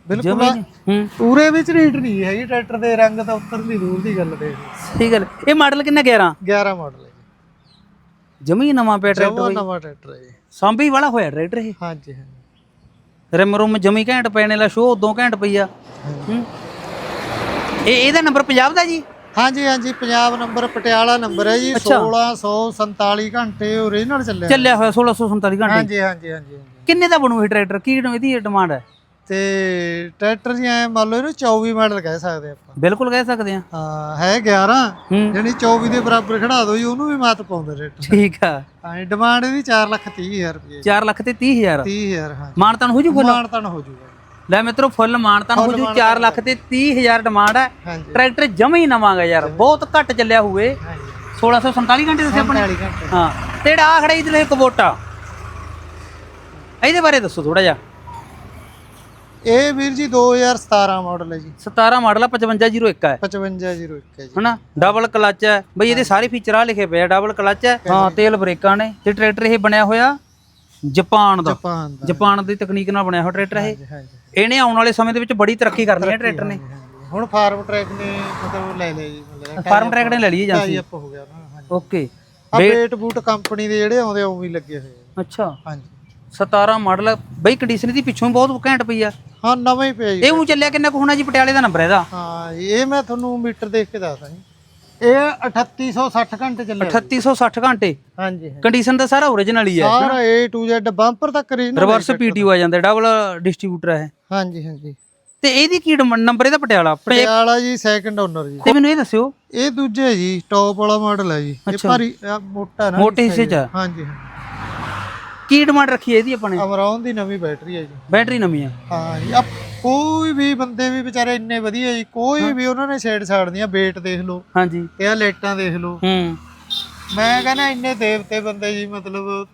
ਬਿਲਕੁਲ ਹੂੰ। ਪੂਰੇ ਵਿੱਚ ਰੀਟ ਨਹੀਂ ਹੈਗੀ ਟਰੈਕਟਰ ਦੇ ਰੰਗ ਤਾਂ ਉੱਤਰਲੀ ਦੂਰ ਦੀ ਗੱਲ ਦੇ ਸਹੀ ਗੱਲ। ਇਹ ਮਾਡਲ ਕਿੰਨਾ 11 11 ਮਾਡਲ ਹੈ ਜੀ। ਜਮੀ ਨਵਾਂ ਪਿਆ ਟਰੈਕਟਰ ਜਮਾ ਬਈ। ਨਵਾਂ ਟਰੈਕਟਰ ਹੈ ਜੀ। ਸਾਂਭੀ ਵਾਲਾ ਹੋਇਆ ਟਰੈਕਟਰ ਇਹ? ਹਾਂਜੀ ਹਾਂਜੀ। ਰਿਮ ਰੁਮ ਜਮੀ ਘੈਂਟ ਪੈਣੇ ਲਾ ਸ਼ੋ ਉਦੋਂ ਘੈਂਟ ਪਈ ਆ। ਹੂੰ ਇਹ ਇਹਦਾ ਨੰਬਰ ਪੰਜਾਬ ਦਾ ਜੀ? ਹਾਂਜੀ ਹਾਂਜੀ ਪੰਜਾਬ ਨੰਬਰ ਪਟਿਆਲਾ ਨੰਬਰ ਹੈ ਜੀ। 1647 ਘੰਟੇ ਓਰੀਜਨਲ ਚੱਲਿਆ। ਚੱਲਿਆ ਹੋਇਆ 1647 ਘੰਟੇ। ਹਾਂਜੀ ਹਾਂਜੀ ਹਾਂਜੀ ਹਾਂਜੀ। ਕਿੰਨੇ ਦਾ ਬਣੂ ਇਹ ਟਰੈਕਟਰ? ਕੀ ਇਹਦੀ ਡਿਮਾਂਡ ਹੈ? ਤੇ ਟਰੈਕਟਰ ਜੀ ਐ ਮੰਨ ਲਓ ਇਹਨੂੰ 24 ਮਾਡਲ ਕਹਿ ਸਕਦੇ ਆਪਾਂ। ਬਿਲਕੁਲ ਕਹਿ ਸਕਦੇ ਆ ਹਾਂ ਹੈ 11 ਹੂੰ। ਯਾਨੀ 24 ਦੇ ਬਰਾਬਰ ਖੜਾ ਦਿਓ ਜੀ ਉਹਨੂੰ ਵੀ ਮਾਤ ਪਾਉਂਦਾ ਟਰੈਕਟਰ। ਠੀਕ ਆ। ਹਾਂ ਡਿਮਾਂਡ ਇਹਦੀ 4 ਲੱਖ 30 ਹਜ਼ਾਰ ਰੁਪਏ। 4 ਲੱਖ ਤੇ 30000 30000 ਹਾਂ। ਮਾਨਤਨ ਹੋ ਜੂ ਫੁੱਲ? ਮਾਨਤਨ ਹੋ ਜਾਊਗਾ ਲੈ ਮਿੱਤਰੋ ਫੁੱਲ ਮਾਨਤਨ ਹੋ ਜੂ 4 ਲੱਖ ਤੇ 30000 ਡਿਮਾਂਡ ਹੈ ਟਰੈਕਟਰ ਜਮਾ ਹੀ ਨਵਾਂਗਾ ਯਾਰ ਬਹੁਤ ਘੱਟ ਚੱਲਿਆ ਹੋਵੇ। ਹਾਂਜੀ। 1647 ਘੰਟੇ ਦੱਸਿਆ ਆਪਣੇ? 40 ਘੰਟੇ। ਹਾਂ। ਤੇ ਜਿਹੜਾ ਆ ਖੜਾ ਇਧਰ ਕਬੋਟਾ ਇਹਦੇ ਬਾਰੇ ਦੱਸੋ ਥੋੜਾ ਜਿਹਾ। ਇਹ ਵੀਰ ਜੀ 2017 ਮਾਡਲ ਹੈ ਜੀ। 17 ਮਾਡਲ ਆ 5501 ਹੈ। 5501 ਹੈ ਜੀ। ਹਨਾ? ਡਬਲ ਕਲਚ ਹੈ। ਬਈ ਇਹਦੇ ਸਾਰੇ ਫੀਚਰ ਆ ਲਿਖੇ ਪਏ ਆ ਡਬਲ ਕਲਚ ਹੈ। ਹਾਂ ਤੇਲ ਬ੍ਰੇਕਾਂ ਨੇ। ਤੇ ਟਰੈਕਟਰ ਇਹ ਬਣਿਆ ਹੋਇਆ ਜਪਾਨ ਦਾ। ਜਪਾਨ ਦਾ। ਜਪਾਨ ਦੀ ਤਕਨੀਕ ਨਾਲ ਬਣਿਆ ਹੋਇਆ ਟਰੈਕਟਰ ਇਹ। ਇਹਨੇ ਆਉਣ ਵਾਲੇ ਸਮੇਂ ਦੇ ਵਿੱਚ ਬੜੀ ਤਰੱਕੀ ਕਰਨੀ ਹੈ ਟਰੈਕਟਰ ਨੇ। ਹੁਣ ਫਾਰਮ ਟਰੈਕ ਨੇ ਮਤਲਬ ਲੈ ਲਿਆ ਜੀ ਫਾਰਮ ਟਰੈਕ ਨੇ ਲੈ ਲਈ ਹਾਂਜੀ। ਓਕੇ ਵੇਟ ਬੂਟ ਕੰਪਨੀ ਦੇ ਜਿਹੜੇ ਆਉਂਦੇ ਉਹ ਵੀ ਲੱਗੇ ਹੋਏ ਅੱਛਾ। ਹਾਂਜੀ। 17 ਮਾਡਲ ਬਈ ਕੰਡੀਸ਼ਨ ਦੀ ਪਿੱਛੋਂ ਬਹੁਤ ਘੈਂਟ ਪਈ ਆ। ਹਾਂ ਨਵਾਂ ਹੀ ਪਿਆ ਜੀ। ਇਹ ਉਹ ਚੱਲਿਆ ਕਿੰਨਾ ਕੁ ਹੋਣਾ ਜੀ ਪਟਿਆਲੇ ਦਾ ਨੰਬਰ ਇਹਦਾ? ਹਾਂ ਇਹ ਮੈਂ ਤੁਹਾਨੂੰ ਮੀਟਰ ਦੇਖ ਕੇ ਦੱਸਦਾ ਜੀ। ਇਹ 3860 ਘੰਟੇ ਚੱਲਿਆ ਜੀ। 3860 ਘੰਟੇ? ਹਾਂਜੀ। ਕੰਡੀਸ਼ਨ ਤਾਂ ਸਾਰਾ ਓਰੀਜਨਲ ਹੀ ਹੈ ਸਾਰਾ A to Z ਬੰਪਰ ਤੱਕ ਰੀਜਨਲ ਰਿਵਰਸ ਪੀਟੀਓ ਆ ਜਾਂਦਾ ਡਬਲ ਡਿਸਟ੍ਰੀਬਿਊਟਰ ਹੈ ਹਾਂਜੀ ਹਾਂਜੀ। ਤੇ ਇਹਦੀ ਕੀ ਨੰਬਰ ਇਹਦਾ ਪਟਿਆਲਾ? ਪਟਿਆ- ਪਟਿਆਲਾ ਜੀ ਸੈਕੰਡ ਓਨਰ ਜੀ। ਤੇ ਮੈਨੂੰ ਇਹ ਦੱਸਿਓ। ਇਹ ਦੂਜੇ ਜੀ ਟੌਪ ਵਾਲਾ ਮਾਡਲ ਹੈ ਜੀ। ਇਹ। ਭਾਰੀ ਮੋਟਾ ਨਾ ਮੋਟੇ ਹਿੱਸੇ 'ਚ ਹਾਂਜੀ। ਕੀ ਡਿਮਾਂਡ ਰੱਖੀ ਹੈ ਇਹਦੀ ਆਪਾਂ ਨੇ ਅਮਰੌਨ ਦੀ ਨਵੀਂ ਬੈਟਰੀ ਹੈ ਜੀ। ਬੈਟਰੀ ਨਵੀਂ ਹੈ। ਹਾਂ ਜੀ ਆਹ ਕੋਈ ਵੀ ਬੰਦੇ ਵੀ ਵਿਚਾਰੇ ਇੰਨੇ ਵਧੀਆ ਜੀ ਕੋਈ ਵੀ ਉਹਨਾਂ ਨੇ ਸਾਈਡ ਸਾੜਦੀਆਂ ਵੇਟ ਦੇਖ ਲਓ ਹਾਂਜੀ। ਤੇ ਆ ਲਾਈਟਾਂ ਦੇਖ ਲਓ। ਹੂੰ। ਮੈਂ ਕਹਿੰਦਾ ਇੰਨੇ ਦੇਵਤੇ ਬੰਦੇ ਜੀ ਮਤਲਬ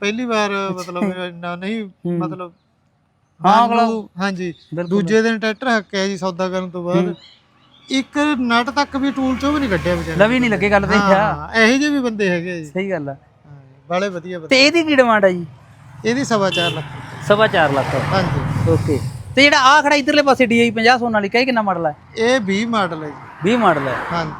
ਪਹਿਲੀ ਵਾਰ ਮਤਲਬ ਇੰਨਾ ਨਹੀਂ ਮਤਲਬ ਹਾਂ, ਅਗਲਾ- ਹਾਂਜੀ। ਦੂਜੇ ਦਿਨ ਟਰੈਕਟਰ ਹੱਕਿਆ ਜੀ ਸੌਦਾ ਕਰਨ ਤੋਂ ਬਾਅਦ। ਇੱਕ ਨਟ ਤੱਕ ਵੀ ਟੂਲ ਚੋਂ ਵੀ ਨਹੀਂ ਕੱਢਿਆ ਵਿਚਾਰੇ। ਲਵੀ ਨਹੀਂ ਲੱਗੇ ਗੱਲ ਤੇ। ਆ ਹਾਂ ਇਹੋ ਜਿਹੇ ਵੀ ਬੰਦੇ ਹੈਗੇ ਆ ਜੀ। ਸਹੀ ਗੱਲ ਆ। ਬਾਲੇ ਵਧੀਆ ਬੰਦੇ ਤੇ ਇਹਦੀ ਕੀ ਡਿਮਾਂਡ ਹੈ ਜੀ? ਇਹਦੀ ਸਵਾ ਚਾਰ ਲੱਖ। ਸਵਾ ਚਾਰ ਲੱਖ। ਹਾਂਜੀ। ਓਕੇ ਤੇ ਜਿਹੜਾ ਆ ਖੜਾ ਇਧਰਲੇ ਪਾਸੇ DI 50 ਸੋਨ ਵਾਲੀ ਕਹੇ ਕਿੰਨਾ ਮਾਡਲ ਹੈ ਇਹ 20 ਮਾਡਲ ਹੈ ਜੀ। 20 ਮਾਡਲ ਹੈ ਹਾਂਜੀ।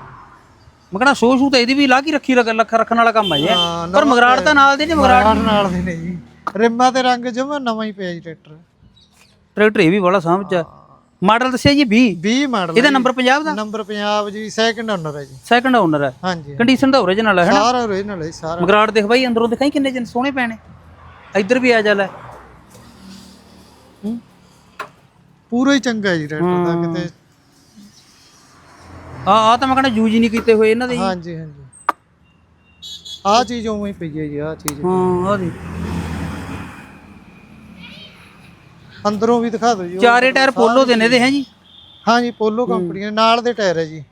ਮੈਂ ਕਹਿੰਦਾ ਸ਼ੋ ਸ਼ੂ ਤਾਂ ਇਹਦੀ ਵੀ ਲਾ ਕੇ ਰੱਖੀ ਰੱਖ ਲੱਖ ਰੱਖਣ ਵਾਲਾ ਕੰਮ ਹੈ ਜੀ। ਹਾਂ, ਪਰ ਮਗਰਾੜ ਤਾਂ ਨਾਲ ਦੇ ਨੇ ਮਗਰਾੜ ਨਾਲ ਨਾਲ ਦੇ ਨੇ ਜੀ। ਰਿੰਮਾਂ ਤੇ ਰੰਗ ਜਮਾ ਨਵਾਂ ਹੀ ਪਿਆ ਜੀ ਟਰੈਕਟਰ ਟਰੈਕਟਰ ਇਹ ਵੀ ਬੜਾ ਸਾਂਭ ਚ ਮਾਡਲ ਦੱਸਿਆ ਜੀ 20 20 ਮਾਡਲ ਇਹਦਾ ਨੰਬਰ 50 ਦਾ? ਨੰਬਰ ਪੰਜਾਬ ਜੀ ਸੈਕੰਡ ਓਨਰ ਹੈ ਜੀ। ਸੈਕੰਡ ਓਨਰ ਹੈ। ਹਾਂਜੀ ਕੰਡੀਸ਼ਨ ਤਾਂ ਓਰੀਜਨਲ ਹੈ ਹਨਾ ਸਾਰਾ ਓਰੀਜਨਲ ਹੈ ਸਾਰਾ। ਮਗਰਾੜ ਦੇਖ ਬਾਈ ਅੰਦਰੋਂ ਦਿਖਾਈ ਕਿੰਨੇ ਜਨ ਸੋਹਣੇ ਪੈਣੇ। ਇੱਧਰ ਵੀ ਆ ਜਾ ਲੈ। ਪੂਰਾ ਹੀ ਚੰਗਾ ਜੀ ਟਰੈਕਟਰ ਦਾ ਕਿਤੇ। ਆ ਆ ਤਾਂ ਮੈਂ ਕਹਿੰਦਾ ਯੂਜ਼ ਹੀ ਨਹੀਂ ਕੀਤੇ ਹੋਏ ਇਹਨਾਂ ਦੇ। ਹਾਂਜੀ ਹਾਂਜੀ। ਆਹ ਚੀਜ਼ ਉਵੇਂ ਹੀ ਪਈ ਹੈ ਜੀ ਆਹ ਚੀਜ਼। ਹਾਂ ਆ ਦੇ ਅੰਦਰੋਂ ਵੀ ਦਿਖਾ ਦਿਓ ਜੀ। ਚਾਰੇ ਟਾਇਰ ਪੋਲੋ ਦੇ ਨੇ ਦੇ ਹੈ ਜੀ? ਹਾਂਜੀ ਪੋਲੋ ਕੰਪਨੀ ਦੇ ਨਾਲ ਦੇ ਟਾਇਰ ਹੈ ਜੀ।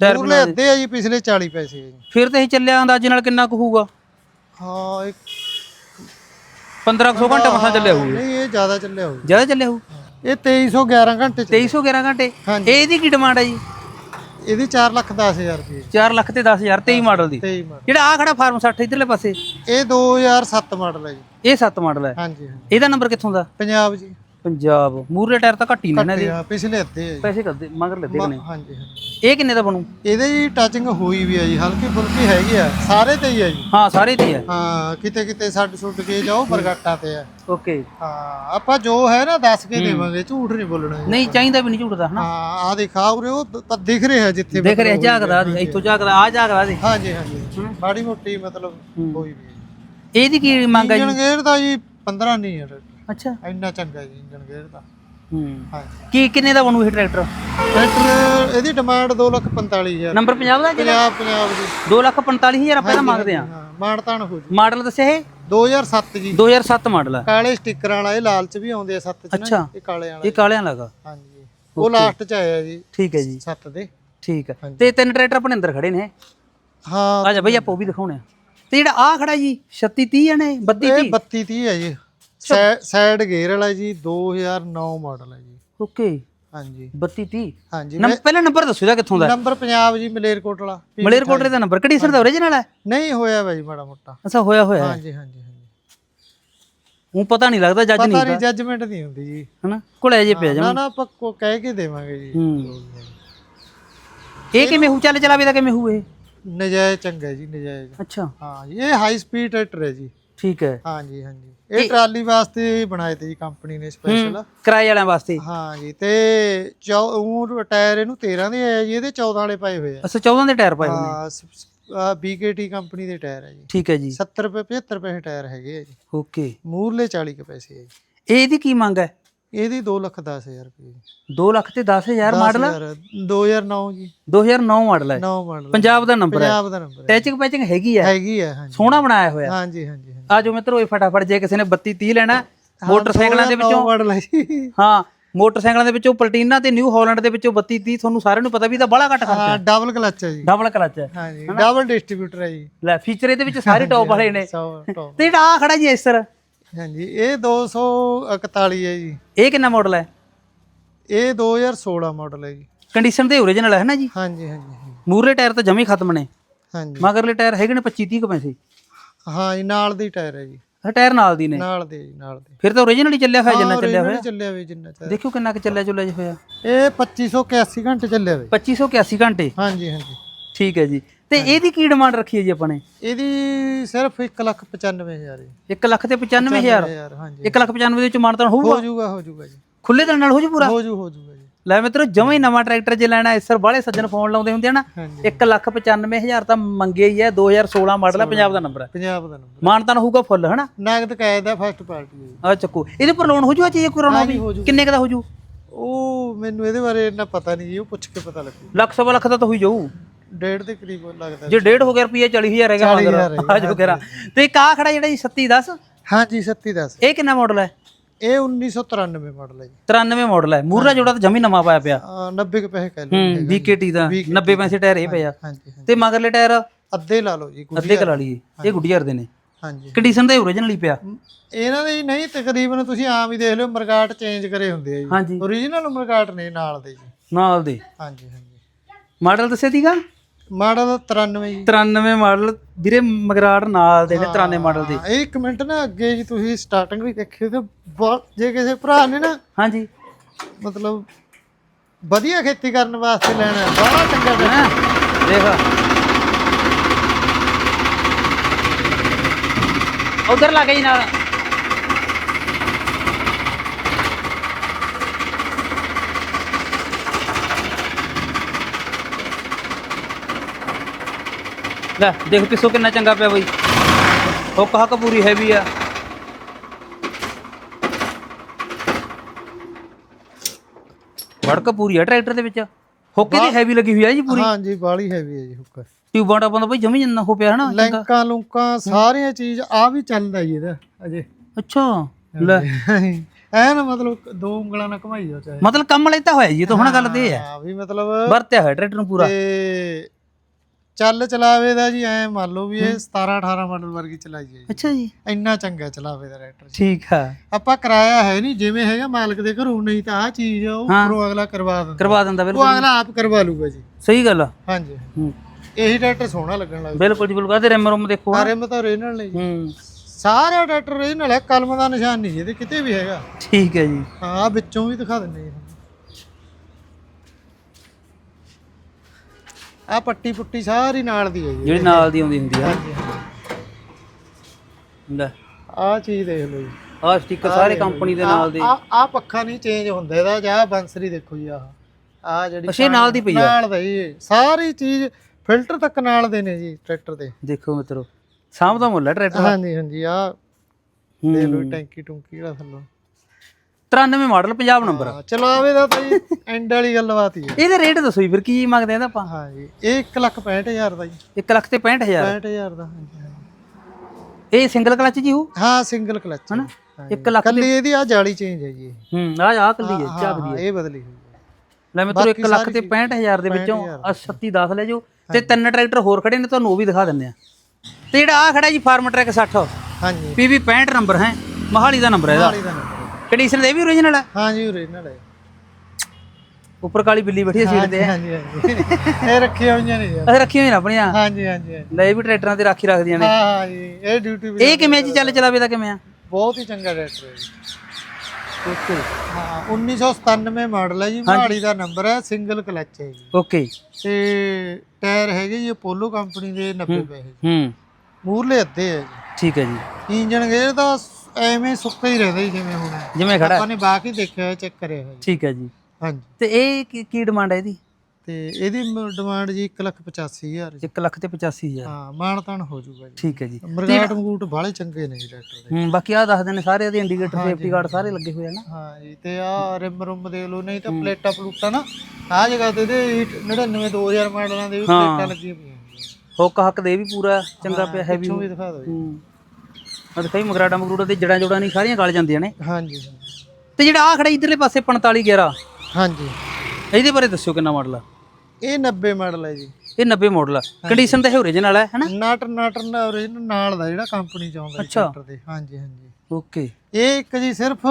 ਟਾਇਰ ਪੂਰੇ ਅੱਧੇ ਆ ਜੀ ਪਿਛਲੇ 40 ਪੈਸੇ ਹੈ ਜੀ। ਫਿਰ ਤੇ ਇਹ ਚੱਲਿਆ ਅੰਦਾਜ਼ੇ ਨਾਲ ਕਿੰਨਾ ਕੁ ਹੋਊਗਾ? ਹਾਂ ਇੱਕ 1500 ਘੰਟਾ ਮਸਾਂ ਚੱਲਿਆ ਹੋਊਗਾ। ਨਹੀਂ ਇਹ ਜ਼ਿਆਦਾ ਚੱਲਿਆ ਹੋਊ ਜ਼ਿਆਦਾ ਚੱਲਿਆ ਹੋਊ? ਇਹ 2311 ਘੰਟੇ ਚ 2311 ਘੰਟੇ। ਇਹ ਇਹਦੀ ਕੀ ਡਿਮਾਂਡ ਹੈ ਜੀ? ਇਹਦੀ 4 ਲੱਖ 10000 ਰੁਪਏ 4 ਲੱਖ ਤੇ 10000 23 ਮਾਡਲ ਦੀ। 23 ਮਾਡਲ। ਜਿਹੜਾ ਆ ਖੜਾ ਫਾਰਮ 60 ਇਧਰਲੇ ਪਾਸੇ? ਇਹ 2007 ਮਾਡਲ ਹੈ ਜੀ। ਇਹ 7 ਮਾਡਲ ਹੈ। ਹਾਂਜੀ। ਇਹਦਾ ਨੰਬਰ ਕਿੱਥੋਂ ਦਾ? ਪੰਜਾਬ ਜੀ। ਪੰਜਾਬ। ਮੂਰਲੇ ਟਾਇਰ ਤਾਂ ਘੱਟ ਹੀ ਨੇ ਇਹਨਾਂ ਦੇ ਹਾਂ, ਪਿਛਲੇ ਹੈ ਜੀ। ਪੈਸੇ ਕਰਦੇ ਮਗਰ ਲੱਦੇ ਨੇ ਹਾਂਜੀ ਹਾਂਜੀ। ਇਹ ਕਿੰਨੇ ਦਾ ਬਣੂ? ਇਹਦੇ ਜੀ ਟੱਚਿੰਗ ਹੋਈ ਵੀ ਹੈ ਜੀ ਹਲਕੀ ਫੁਲਕੀ ਹੈਗੀ ਆ। ਸਾਰੇ ਤੇ ਹੀ ਹੈ ਜੀ। ਹਾਂ ਸਾਰੇ ਤੇ ਹੈ ਹਾਂ ਕਿਤੇ ਕਿਤੇ ਛੱਡ ਛੁੱਟ ਕੇ ਜਾਓ ਪ੍ਰਗਟਾ ਤੇ ਆ। ਓਕੇ। ਹਾਂ ਆਪਾਂ ਜੋ ਹੈ ਨਾ ਦੱਸ ਕੇ ਦੇਵਾਂਗੇ ਝੂਠ ਨਹੀਂ ਬੋਲਣਾ ਜੀ। ਨਹੀਂ ਚਾਹੀਦਾ ਵੀ ਨਹੀਂ ਝੂਠਦਾ ਹਨਾ? ਹਾਂ ਆ ਦਿਖਾ ਉਰੇ ਉਹ ਪ- ਦਿਖ ਰਿਹਾ ਜਿੱਥੇ ਦੇਖ ਰਿਹਾ ਝਾਕਦਾ ਇੱਥੋਂ ਝਾਕਦਾ ਆ ਝਾਕਦਾ ਦੇ ਹਾਂਜੀ ਹਾਂਜੀ। ਮਾੜੀ ਮੋਟੀ ਮਤਲਬ ਹੋਈ ਵੀ ਹੈ ਇਹਦੀ ਕੀ ਮੰਗ ਹੈ ਜੀ? ਇੰਜਨ ਗੇਅਰ ਦਾ ਜੀ 15 ਨਹੀਂ ਹੈ। ਅੱਛਾ। ਇੰਨਾ ਚੰਗਾ ਜੀ ਇੰਜਨ ਗੇਅਰ ਦਾ। ਹੂੰ। ਹਾਂਜੀ ਕੀ ਕਿੰਨੇ ਦਾ ਬਣੂ ਇਹ ਟਰੈਕਟਰ? ਟਰੈਕਟਰ ਇਹਦੀ ਡਿਮਾਂਡ 2,45,000 ਨੰਬਰ 50 ਦਾ ਜਿਹੜਾ? ਪੰਜਾਬ ਪੰਜਾਬ ਦੀ 245000 ਆਪਾਂ ਦਾ ਮੰਗਦੇ ਆ ਹਾਂ। ਮਾਨਤਾਨ ਹੋ ਜੀ। ਮਾਡਲ ਦੱਸਿਆ ਇਹ? 2007 ਜੀ। 2007 ਮਾਡਲ ਹੈ ਕਾਲੇ ਸਟicker ਵਾਲਾ ਇਹ ਲਾਲ ਚ ਵੀ ਆਉਂਦੇ ਆ ਸੱਤ ਚ ਨਾ ਅੱਛਾ। ਇਹ ਕਾਲੇ ਵਾਲਾ ਇਹ ਕਾਲਿਆਂ ਲਗਾ ਹਾਂਜੀ। ਉਹ ਲਾਸਟ ਚ ਆਇਆ ਜੀ ਠੀਕ ਹੈ ਜੀ। ਸੱਤ ਦੇ। ਠੀਕ ਹੈ ਤੇ ਤਿੰਨ ਟਰੈਕਟਰ ਆਪਣੇ ਅੰਦਰ ਖੜੇ ਨੇ। ਹਾਂ। ਆ ਜਾ ਬਈ ਆਪਾਂ ਉਹ ਵੀ ਦਿਖਾਉਣੇ ਆ। ਤੇ ਜਿਹੜਾ ਆ ਖੜਾ ਜੀ 36 30 ਆ ਨੇ 32 ਇਹ 32 30 ਹੈ ਜੀ। ਸਾਈਡ ਗੇਅਰ ਵਾਲਾ ਜੀ 2009 ਮਾਡਲ ਹੈ ਜੀ। ਓਕੇ। ਹਾਂਜੀ। 32 30 ਹਾਂਜੀ। ਨੰਬਰ ਪਹਿਲਾ ਨੰਬਰ ਦੱਸੋ ਇਹਦਾ ਕਿੱਥੋਂ ਦਾ ਨੰਬਰ ਪੰਜਾਬ ਜੀ ਮਲੇਰਕੋਟ ਵਾਲਾ। ਵੀ- ਮਲੇਰਕੋਟਲੇ ਦਾ ਨੰਬਰ। ਕੰਡੀਸ਼ਨ ਦਾ? ਓਰੀਜਨਲ ਹੈ? ਨਹੀਂ ਹੋਇਆ ਵਾ ਜੀ ਮਾੜਾ ਮੋਟਾ। ਅੱਛਾ ਹੋਇਆ ਹੋਇਆ। ਹਾਂਜੀ ਹਾਂਜੀ ਹਾਂਜੀ। ਉਹ ਪਤਾ ਨਹੀਂ ਲੱਗਦਾ ਜੱਜ ਪਤਾ ਨਹੀਂ ਨਹੀਂ ਜੱਜਮੈਂਟ ਨਹੀਂ ਹੁੰਦੀ ਜੀ। ਹਨਾ? ਕੋਲੇ ਜੇ ਪਿਆ ਜਾ ਨਾ ਨਾ ਆਪਾਂ ਕੋ- ਕਹਿ ਕੇ ਦੇਵਾਂਗੇ ਜੀ। ਹੂੰ। ਇਹ ਕਿਵੇਂ ਹੂ ਚੱਲ ਚਲਾਵੇ ਦਾ ਕਿਵੇਂ ਹੂ ਇਹ? ਨਜਾਇਜ਼ ਚੰਗਾ ਜੀ ਨਜਾਇਜ਼। ਅੱਛਾ। ਹਾਂ ਇਹ ਹਾਈ ਸਪੀਡ ਟਰੈਕਟਰ ਹੈ ਜੀ। ਠੀਕ ਹੈ। ਹਾਂਜੀ ਹਾਂਜੀ। ਇਹ ਟਰਾਲੀ ਵਾਸਤੇ ਬਣਾਏ ਤੇ ਜੀ ਕੰਪਨੀ ਨੇ ਸਪੈਸ਼ਲ ਕਿਰਾਏ ਵਾਲਿਆਂ ਵਾਸਤੇ। ਹਾਂ ਜੀ ਤੇ ਉਹ ਟਾਇਰ ਇਹਨੂੰ 13 ਦੇ ਆਇਆ ਜੀ ਇਹਦੇ 14 ਵਾਲੇ ਪਾਏ ਹੋਏ ਆ। ਅੱਛਾ 14 ਦੇ ਟਾਇਰ ਪਾਏ ਹੋਏ ਨੇ? ਹਾਂ ਬੀਕੇਟੀ ਕੰਪਨੀ ਦੇ ਟਾਇਰ ਹੈ ਜੀ। ਠੀਕ ਹੈ ਜੀ। 70 ਰੁਪਏ 75 ਰੁਪਏ ਟਾਇਰ ਹੈਗੇ ਆ ਜੀ। ਓਕੇ। ਮੂਰਲੇ 40 ਕੇ ਪੈਸੇ ਹੈ ਜੀ। ਇਹ ਇਹਦੀ ਕੀ ਮੰਗ ਹੈ? ਇਹਦੀ 2 ਲੱਖ 10000 ਰੁਪਏ ਜੀ। 2 ਲੱਖ ਤੇ 10000 ਮਾਡਲ 2009 ਜੀ। 2009 ਮਾਡਲ ਹੈ 9 ਮਾਡਲ ਪੰਜਾਬ ਦਾ ਨੰਬਰ ਹੈ ਪੰਜਾਬ ਦਾ ਨੰਬਰ ਹੈ ਟੈਚਿੰਗ ਪੈਚਿੰਗ ਹੈਗੀ ਹੈ ਹੈਗੀ ਹੈ ਹਾਂਜੀ। ਸੋਹਣਾ ਬਣਾਇਆ ਹੋਇਆ? ਹਾਂਜੀ ਹਾਂਜੀ। ਆ ਜੋ ਮਿੱਤਰੋ ਇਹ ਫਟਾਫਟ ਜੇ ਕਿਸੇ ਨੇ 32 30 ਲੈਣਾ ਮੋਟਰਸਾਈਕਲਾਂ ਦੇ 2009 ਵਿੱਚੋਂ ਮਾਡਲ ਹੈ ਜੀ। ਹਾਂ ਮੋਟਰਸਾਈਕਲਾਂ ਦੇ ਵਿੱਚੋਂ ਪਲਟੀਨਾ ਤੇ ਨਿਊ ਹਾਲੈਂਡ ਦੇ ਵਿੱਚੋਂ 32 30 ਤੁਹਾਨੂੰ ਸਾਰਿਆਂ ਨੂੰ ਪਤਾ ਵੀ ਇਹਦਾ ਬੜਾ ਘੱਟ ਖਰਚਾ। ਹਾਂ ਡਬਲ ਕਲਚ ਹੈ ਜੀ। ਡਬਲ ਕਲਚ ਹੈ ਹਾਂਜੀ ਡਬਲ ਡਿਸਟ੍ਰੀਬਿਊਟਰ ਹੈ ਜੀ। ਲੈ ਫੀਚਰ ਇਹਦੇ ਵਿੱਚ ਸਾਰੇ ਟੌਪ ਵਾਲੇ ਨੇ। 100 ਟੌਪ ਤੇ ਜਿਹੜਾ ਆ ਖੜਾ ਜੀ ਇਸ ਸਰ ਹਾਂਜੀ ਇਹ 241 ਹੈ ਜੀ। ਇਹ ਕਿੰਨਾ ਮਾਡਲ ਹੈ? ਇਹ 2016 ਮਾਡਲ ਹੈ ਜੀ। ਕੰਡੀਸ਼ਨ ਤੇ ਓਰੀਜਨਲ ਹੈ ਨਾ ਜੀ? ਹਾਂਜੀ ਹਾਂਜੀ। ਮੂਰਲੇ ਟਾਇਰ ਤਾਂ ਜਮੇ ਖਤਮ ਨੇ। ਹਾਂਜੀ। ਮਗਰਲੇ ਟਾਇਰ ਹੈਗੇ ਨੇ 25 30 ਕੁ ਪੈਸੇ। ਹਾਂ ਜੀ ਨਾਲ ਦੀ ਟਾਇਰ ਹੈ ਜੀ। ਟਾਇਰ ਨਾਲ ਦੀ ਨੇ। ਨਾਲ ਦੇ ਜੀ ਨਾਲ ਦੇ। ਫਿਰ ਤਾਂ ਓਰੀਜਨਲ ਹੀ ਚੱਲਿਆ ਹੋਇਆ ਜਿੰਨਾ ਚੱਲਿਆ ਹੋਇਆ। ਚੱਲਿਆ ਹੋਇਆ ਜਿੰਨਾ ਚੱਲਿਆ। ਦੇਖਿਓ ਕਿੰਨਾ ਕੁ ਚੱਲਿਆ ਚੁੱਲਿਆ ਜਿਹਾ ਹੋਇਆ। ਇਹ 2581 ਘੰਟੇ ਚੱਲਿਆ ਹੋਇਆ। 2581 ਘੰਟੇ? ਹਾਂਜੀ ਹਾਂਜੀ। ਠੀਕ ਹੈ ਜੀ। ਤੇ ਇਹਦੀ ਕੀ ਡਿਮਾਂਡ ਰੱਖੀ ਹੈ ਜੀ ਆਪਾਂ ਨੇ? ਇਹਦੀ ਸਿਰਫ 195000 ਜੀ। 1 ਲੱਖ ਤੇ 95000 ਯਾਰ ਹਾਂਜੀ। 1 ਲੱਖ 95 ਦੇ ਵਿੱਚ ਮਾਨਤਾਨ ਹੋਊਗਾ? ਹੋ ਜਾਊਗਾ ਹੋ ਜਾਊਗਾ ਜੀ। ਖੁੱਲੇ ਦਿਲ ਨਾਲ ਹੋ ਜੂ ਪੂਰਾ? ਹੋ ਜੂ ਹੋ ਜਾਊਗਾ ਜੀ। ਲੈ ਮਿੱਤਰੋ ਜਮਾਂ ਨਵਾਂ ਟਰੈਕਟਰ ਜੇ ਲੈਣਾ ਇਸਰ ਬਾਹਲੇ ਸੱਜਣ ਫੋਨ ਲਾਉਂਦੇ ਹੁੰਦੇ ਆ ਨਾ ਹਾਂਜੀ। 1 ਲੱਖ 95000 ਤਾਂ ਮੰਗੇ ਹੀ ਹੈ 2016 ਮਾਡਲ ਹੈ ਪੰਜਾਬ ਦਾ ਨੰਬਰ ਹੈ ਪੰਜਾਬ ਦਾ ਨੰਬਰ ਮਾਨਤਾਨ ਹੋਊਗਾ ਫੁੱਲ ਹਨਾ? ਨਗਦ ਕਾਇਦ ਦਾ ਫਸਟ ਪਾਰਟੀ ਹੈ। ਆ ਚੱਕੋ ਇਹਦੇ ਪਰ ਲੋਨ ਹੋ ਜੂ ਚੀਜ਼ ਕਰਾਉਣਾ ਵੀ। ਕਿੰਨੇ ਕ ਦਾ ਹੋ ਜੂ? ਉਹ ਮੈਨੂੰ ਇਹਦੇ ਬਾਰੇ ਇੰਨਾ ਪਤਾ ਨਹੀਂ ਜੀ ਉਹ ਪੁੱਛ ਕੇ ਪਤਾ ਲੱਗੂ। ਲੱਖ ਸਵਾ ਲੱਖ ਦਾ ਤਾਂ ਹੋਈ ਜਾਊ। ਡੇਢ ਦੇ ਕਰੀਬ ਲੱਗਦਾ ਜੇ ਡੇਢ ਹੋ ਗਿਆ ਰੁਪਏ 40000 ਹੈਗਾ 40,000 ਮਗਰ ਆ ਜੋ ਕਰਾ ਤੇ ਇੱਕ ਆ ਖੜਾ ਜਿਹੜਾ ਜੀ 37 10 ਹਾਂਜੀ 37 10 ਇਹ ਕਿੰਨਾ ਮਾਡਲ ਹੈ? ਇਹ 1993 ਮਾਡਲ ਹੈ ਜੀ। 93 ਮਾਡਲ ਹੈ। ਮੂਰਲਾ ਜੋੜਾ ਤਾਂ ਜਮੀ ਨਵਾਂ ਪਾਇਆ ਪਿਆ। ਅਹ 90 ਕੁ ਪੈਸੇ ਕਹਿ ਲਓ ਹੂੰ BKT ਦਾ। 90 ਪੈਸੇ ਟਾਇਰ ਇਹ ਪਿਆ। ਹਾਂਜੀ ਹਾਂਜੀ। ਤੇ ਮਗਰਲੇ ਟਾਇਰ ਅੱਧੇ ਲਾ ਲਓ ਜੀ ਅੱਧੇ ਕਲਾ ਲਈਏ। ਇਹ ਗੁੱਡੀਅਰ ਦੇ ਨੇ। ਹਾਂਜੀ। ਕੰਡੀਸ਼ਨ ਤਾਂ ਓਰੀਜਨਲ ਹੀ ਪਿਆ। ਇਹਨਾਂ ਦੇ ਨਹੀਂ ਤਕਰੀਬਨ ਤੁਸੀਂ ਆਮ ਹੀ ਦੇਖ ਲਿਓ ਮਰਗਾਟ ਚੇਂਜ ਕਰੇ ਹੁੰਦੇ ਆ ਜੀ। ਹਾਂਜੀ। ਓਰੀਜਨਲ ਮਰਗਾਟ ਨੇ ਨਾਲ ਦੇ ਜੀ। ਨਾਲ ਦੇ। ਹਾਂਜੀ ਹਾਂਜੀ। ਮਾਡਲ ਦੱਸਿਆ ਸੀਗਾ? ਮਾਡਲ 93 ਜੀ। 93 ਮਾਡਲ। ਵੀਰੇ ਮਗਰਾੜ ਨਾਲ ਦੇ ਨੇ 93 ਮਾਡਲ ਦੇ। ਇਹ ਇੱਕ ਮਿੰਟ ਨਾ ਅੱਗੇ ਜੀ ਤੁਸੀਂ ਸਟਾਰਟਿੰਗ ਵੀ ਦੇਖਿਓ ਤੇ ਬਹੁਤ- ਜੇ ਕਿਸੇ ਭਰਾ ਨੇ ਨਾ ਹਾਂਜੀ। ਮਤਲਬ ਵਧੀਆ ਖੇਤੀ ਕਰਨ ਵਾਸਤੇ ਲੈਣਾ ਬੜਾ ਚੰਗਾ। ਹੈਂ? ਦੇਖ। ਉਧਰ ਲੱਗ ਗਈ ਨਾਲ। ਲੈ ਦੇਖ ਪਿੱਛੋਂ ਕਿੰਨਾ ਚੰਗਾ ਪਿਆ ਬਈ। ਹੁੱਕ ਹੱਕ ਪੂਰੀ ਹੈਵੀ ਆ। ਵੜਕ ਪੂਰੀ ਆ ਟਰੈਕਟਰ ਦੇ ਵਿੱਚ। ਹੁੱਕ ਇਹਦੀ ਹੈਵੀ ਲੱਗੀ ਹੋਈ ਆ ਜੀ ਪੂਰੀ। ਹਾਂਜੀ ਬਾਲੀ ਹੈਵੀ ਹੈ ਜੀ ਹੁੱਕ। ਟਿਊਬਾਂ ਦਾ ਬਈ ਜਮੀ ਜੰਨਾ ਹੋ ਪਿਆ ਹਨਾ ਲੈਂਕਾਂ ਲੁੰਕਾਂ ਸਾਰੀਆਂ ਚੀਜ਼ ਆ ਵੀ ਚੱਲਦਾ ਜੀ ਇਹਦਾ ਅਜੇ। ਅੱਛਾ ਲੈ। ਐ ਨਾ ਮਤਲਬ ਦੋ ਉਂਗਲਾਂ ਨਾਲ ਘਮਾਈ ਜਾਓ ਚਾਹੇ। ਮਤਲਬ ਕੰਮ ਲੈਤਾ ਹੋਇਆ ਜੀ ਇਹ ਤਾਂ ਹੁਣ ਗੱਲ ਤੇ ਹੈ। ਹਾਂ ਵੀ ਮਤਲਬ ਵਰਤਿਆ ਹੋਇਆ ਟਰੈਕਟਰ ਨੂੰ ਪੂਰਾ। ਤੇ ਚੱਲ ਚਲਾਵੇ ਦਾ ਜੀ ਐ ਮੰਨ ਲਓ ਵੀ ਇਹ 17 18 ਮਾਡਲ ਵਰਗੀ ਚਲਾਈ ਹੈ ਜੀ। ਅੱਛਾ ਜੀ। ਇੰਨਾ ਚੰਗਾ ਚਲਾਵੇ ਦਾ ਟਰੈਕਟਰ ਠੀਕ ਆ। ਆਪਾਂ ਕਰਾਇਆ ਹੈ ਨਹੀਂ ਜਿਵੇਂ ਹੈਗਾ ਮਾਲਕ ਦੇ ਘਰੋਂ ਨਹੀਂ ਤਾਂ ਆ ਚੀਜ਼ ਉਹ ਹਾਂ। ਉੱਪਰੋਂ ਅਗਲਾ ਕਰਵਾ ਦਿੰਦਾ। ਕਰਵਾ ਦਿੰਦਾ ਉਹ ਬਿਲਕੁਲ ਅਗਲਾ ਆਪ ਕਰਵਾ ਲੂਗਾ ਜੀ। ਸਹੀ ਗੱਲ ਆ। ਹਾਂਜੀ। ਹੂੰ। ਇਹੀ ਟਰੈਕਟਰ ਸੋਹਣਾ ਲੱਗਣ ਲੱਗ ਬਿਲਕੁਲ ਜੀ ਬਿਲਕੁਲ। ਆਦੇ ਰੈਮ ਰੂਮ ਦੇਖੋ। ਸਾਰੇ ਮਤਾ ਓਰੀਜਨਲ ਨੇ ਜੀ। ਹੂੰ। ਸਾਰਾ ਟਰੈਕਟਰ ਓਰੀਜਨਲ ਹੈ ਕਲਮ ਦਾ ਨਿਸ਼ਾਨ ਨਹੀਂ ਜੀ ਇਹਦੇ ਕਿਤੇ ਵੀ ਹੈਗਾ। ਠੀਕ ਹੈ ਜੀ। ਹਾਂ ਆਹ ਵਿੱਚੋਂ ਵੀ ਦਿਖਾ ਦਿੰਦੇ ਜੀ ਆ ਪੱਟੀ ਪੁੱਟੀ ਸਾਰੀ ਨਾਲ ਦੀ ਹੈ ਜੀ। ਜਿਹੜੀ ਨਾਲ ਦੀ ਆਉਂਦੀ ਹੁੰਦੀ ਆ। ਲੈ। ਆ ਚੀਜ਼ ਦੇਖ ਲਓ ਜੀ। ਆਹ ਸਟicker ਸਾਰੇ ਕੰਪਨੀ ਦੇ ਨਾਲ ਦੇ। ਆ ਆ ਪੱਖਾ ਨਹੀਂ ਚੇਂਜ ਹੁੰਦਾ ਇਹਦਾ ਜਾਂ ਬੰਸਰੀ ਦੇਖੋ ਜੀ ਆਹ। ਆ ਜਿਹੜੀ ਇਹ ਨਾਲ ਦੀ ਪਈ ਆ। ਨਾਲ ਦਾ ਜੀ। ਸਾਰੀ ਚੀਜ਼ ਫਿਲਟਰ ਤੱਕ ਨਾਲ ਦੇ ਨੇ ਜੀ ਟਰੈਕਟਰ ਦੇ। ਦੇਖੋ ਮਿੱਤਰੋ ਦਾ ਮੁੱਲ ਹੈ ਟਰੈਕਟਰ ਦਾ। ਹਾਂਜੀ ਹਾਂਜੀ ਆ। ਦੇਖ ਲਓ ਟੈਂਕੀ ਟੁੰਕੀ ਦਾ ਥੱਲੋਂ। 93 ਮਾਡਲ ਪੰਜਾਬ ਨੰਬਰ। ਹਾਂ, ਚਲੋ ਆਵੇ ਦਾ ਤਾਂ ਜੀ ਐਂਡ ਵਾਲੀ ਗੱਲਬਾਤ ਹੀ ਹੈ। ਇਹਦੇ ਰੇਟ ਦੱਸੋ ਜੀ ਫਿਰ ਕੀ ਮੰਗਦੇ ਆ ਇਹਦਾ ਆਪਾਂ? ਹਾਂ ਜੀ ਇਹ 1 ਲੱਖ 65000 ਦਾ ਜੀ। 1 ਲੱਖ ਤੇ 65000 65000 ਦਾ ਹਾਂਜੀ, ਹਾਂਜੀ। ਇਹ ਸਿੰਗਲ ਕਲਚ ਜੀ ਹੋ ਹਾਂ ਸਿੰਗਲ ਕਲਚ ਹਨਾ? 1 ਲੱਖ ਕੱਲੀ ਇਹਦੀ ਆ ਜਾਲੀ ਚੇਂਜ ਹੈ ਜੀ ਇਹ। ਹੂੰ ਆ ਆ ਕੱਲੀ ਹੈ ਹਾਂ, ਝਾਕਦੀ ਹਾਂ, ਇਹ ਬਦਲੀ ਹੋਈ ਹੈ। ਲੈ ਮਿੱਤਰੋ 1 ਬਾਕੀ ਲੱਖ ਸਾਰੀ ਤੇ 65000 ਦੇ ਵਿੱਚੋਂ 65,000 ਆ 36 10 ਲੈ ਜਾਓ। ਤੇ ਤਿੰਨ ਟਰੈਕਟਰ ਹੋਰ ਖੜੇ ਨੇ ਤੁਹਾਨੂੰ ਉਹ ਵੀ ਦਿਖਾ ਦਿੰਦੇ ਆ। ਤੇ ਜਿਹੜਾ ਆ ਖੜਾ ਜੀ ਫਾਰਮ ਟਰੈਕ 60 ਹਾਂਜੀ। ਪੀਵੀ 65 ਨੰਬਰ ਹੈ ਮਹਾਲੀ ਦਾ ਨੰਬਰ ਹੈ ਇਹਦਾ। ਵਾਲੀ ਦਾ ਨੰਬਰ ਹੈ। ਕੰਡੀਸ਼ਨ ਇਹ ਵੀ ਓਰੀਜਨਲ ਹੈ ਹਾਂ ਜੀ ਓਰੀਜਨਲ ਹੈ ਉੱਪਰ ਕਾਲੀ ਬਿੱਲੀ ਬੈਠੀ ਹੈ ਸੀਟ ਤੇ। ਹਾਂਜੀ ਹਾਂਜੀ ਇਹ ਰੱਖੀਆਂ ਹੋਈਆਂ ਨੇ ਜੀ। ਅਸੀਂ ਰੱਖੀਆਂ ਹੋਈਆਂ ਨੇ ਆਪਣੀਆਂ? ਹਾਂਜੀ ਹਾਂਜੀ ਹਾਂਜੀ। ਲੈ ਇਹ ਵੀ ਟਰੈਕਟਰਾਂ ਤੇ ਰਾਖੀ ਰੱਖਦੀਆਂ ਨੇ। ਹਾਂ ਹਾਂ ਜੀ ਇਹ ਡਿਊਟੀ ਵੀ ਇਹ ਕਿਵੇਂ ਜੀ ਚੱਲ ਚਲਾਵੇ ਦਾ ਕਿਵੇਂ ਆ? ਬਹੁਤ ਹੀ ਚੰਗਾ ਟਰੈਕਟਰ ਹੈ ਜੀ। ਓਕੇ। ਹਾਂ 1997 ਮਾਡਲ ਹੈ ਜੀ ਮਹਾੜੀ ਦਾ ਨੰਬਰ ਹੈ ਸਿੰਗਲ ਕਲਚ ਹੈ ਜੀ। ਓਕੇ। ਤੇ ਟਾਇਰ ਹੈਗੇ ਜੀ ਅਪੋਲੋ ਕੰਪਨੀ ਦੇ 90 ਪੈਸੇ ਹੂੰ ਮੂਰਲੇ ਅੱਧੇ ਹੈ ਜੀ। ਠੀਕ ਹੈ ਜੀ। ਇੰਜਨ ਗੇਅਰ ਦਾ ਐਵੇਂ ਸੁੱਕਾ ਹੀ ਰਹਿੰਦਾ ਜੀ ਜਿਵੇਂ ਹੁਣ। ਹੈ। ਜਿਵੇਂ ਖੜਾ ਆਪਾਂ ਨੇ ਬਾਕੀ ਦੇਖਿਆ ਚੈੱਕ ਕਰਿਆ ਹੋਇਆ ਜੀ। ਠੀਕ ਹੈ ਜੀ। ਹਾਂਜੀ। ਤੇ ਇਹ ਕੀ- ਕੀ ਡਿਮਾਂਡ ਹੈ ਇਹਦੀ? ਤੇ ਇਹਦੀ ਡਿਮਾਂਡ ਜੀ 185000 ਜੀ। 1 ਲੱਖ ਤੇ 85000 ਹਾਂ ਮਾਨਤਾਨ ਹੋ ਜਾਊਗਾ ਜੀ। ਠੀਕ ਹੈ ਜੀ। ਮਰਗਾਟ ਮਗੂਟ ਬਾਹਲੇ ਚੰਗੇ ਨੇ ਜੀ ਟਰੈਕਟਰ ਦੇ। ਹੂੰ ਬਾਕੀ ਆ ਦੱਸਦੇ ਨੇ ਸਾਰੇ ਇਹਦੇ ਇੰਡੀਕੇਟਰ ਸੇਫਟੀ ਗਾਰਡ ਸਾਰੇ ਲੱਗੇ ਹੋਏ ਆ ਨਾ। ਹਾਂ ਜੀ ਤੇ ਆ ਰਿਮ ਰੁਮ ਦੇਖ ਲਓ ਨਹੀਂ ਤਾਂ ਪਲੇਟਾਂ ਪਲੂਟਾਂ ਨਾ ਆ ਜਗ੍ਹਾ ਤੇ ਇਹਦੇ 99 2000 ਮਾਡਲਾਂ ਦੇ ਵੀ ਪਲੇਟਾਂ ਲੱਗੀਆਂ ਪਈਆਂ। ਹੁੱਕ ਹੱਕ ਦੇ ਵੀ ਪੂਰਾ ਚੰਗਾ ਪਿਆ ਹੈਵੀ ਪਿੱਛੋਂ ਵੀ ਦਿਖਾ ਦਿਓ ਜੀ। ਹੂੰ। ਮੈਂ ਦਿਖਾਈ ਮਗਰਾੜਾ ਮਗਰੂੜਾ ਤੇ ਜੜਾਂ ਜੋੜਾਂ ਨਹੀਂ ਸਾਰੀਆਂ ਗਲ ਜਾਂਦੀਆਂ ਨੇ। ਹਾਂਜੀ। ਤੇ ਜਿਹੜਾ ਆ ਖੜਾ ਇਧਰਲੇ ਪਾਸੇ 45 11 ਹਾਂਜੀ। ਇਹਦੇ ਬਾਰੇ ਦੱਸਿਓ ਕਿੰਨਾ ਮਾਡਲ ਆ? ਇਹ 90 ਮਾਡਲ ਹੈ ਜੀ। ਇਹ 90 ਮਾਡਲ ਆ। ਕੰਡੀਸ਼ਨ ਤਾਂ ਇਹ ਓਰੀਜਨਲ ਹੈ ਹੈਨਾ? ਨਾਟ ਨਾਟਰ ਓਰੀਜਨਲ ਨਾਲ ਦਾ ਜਿਹੜਾ ਕੰਪਨੀ ਚ ਆਉਂਦਾ ਜੀ ਅੱਛਾ। ਦੇ ਹਾਂਜੀ ਹਾਂਜੀ। ਓਕੇ। ਇਹ ਇੱਕ ਜੀ ਸਿਰਫ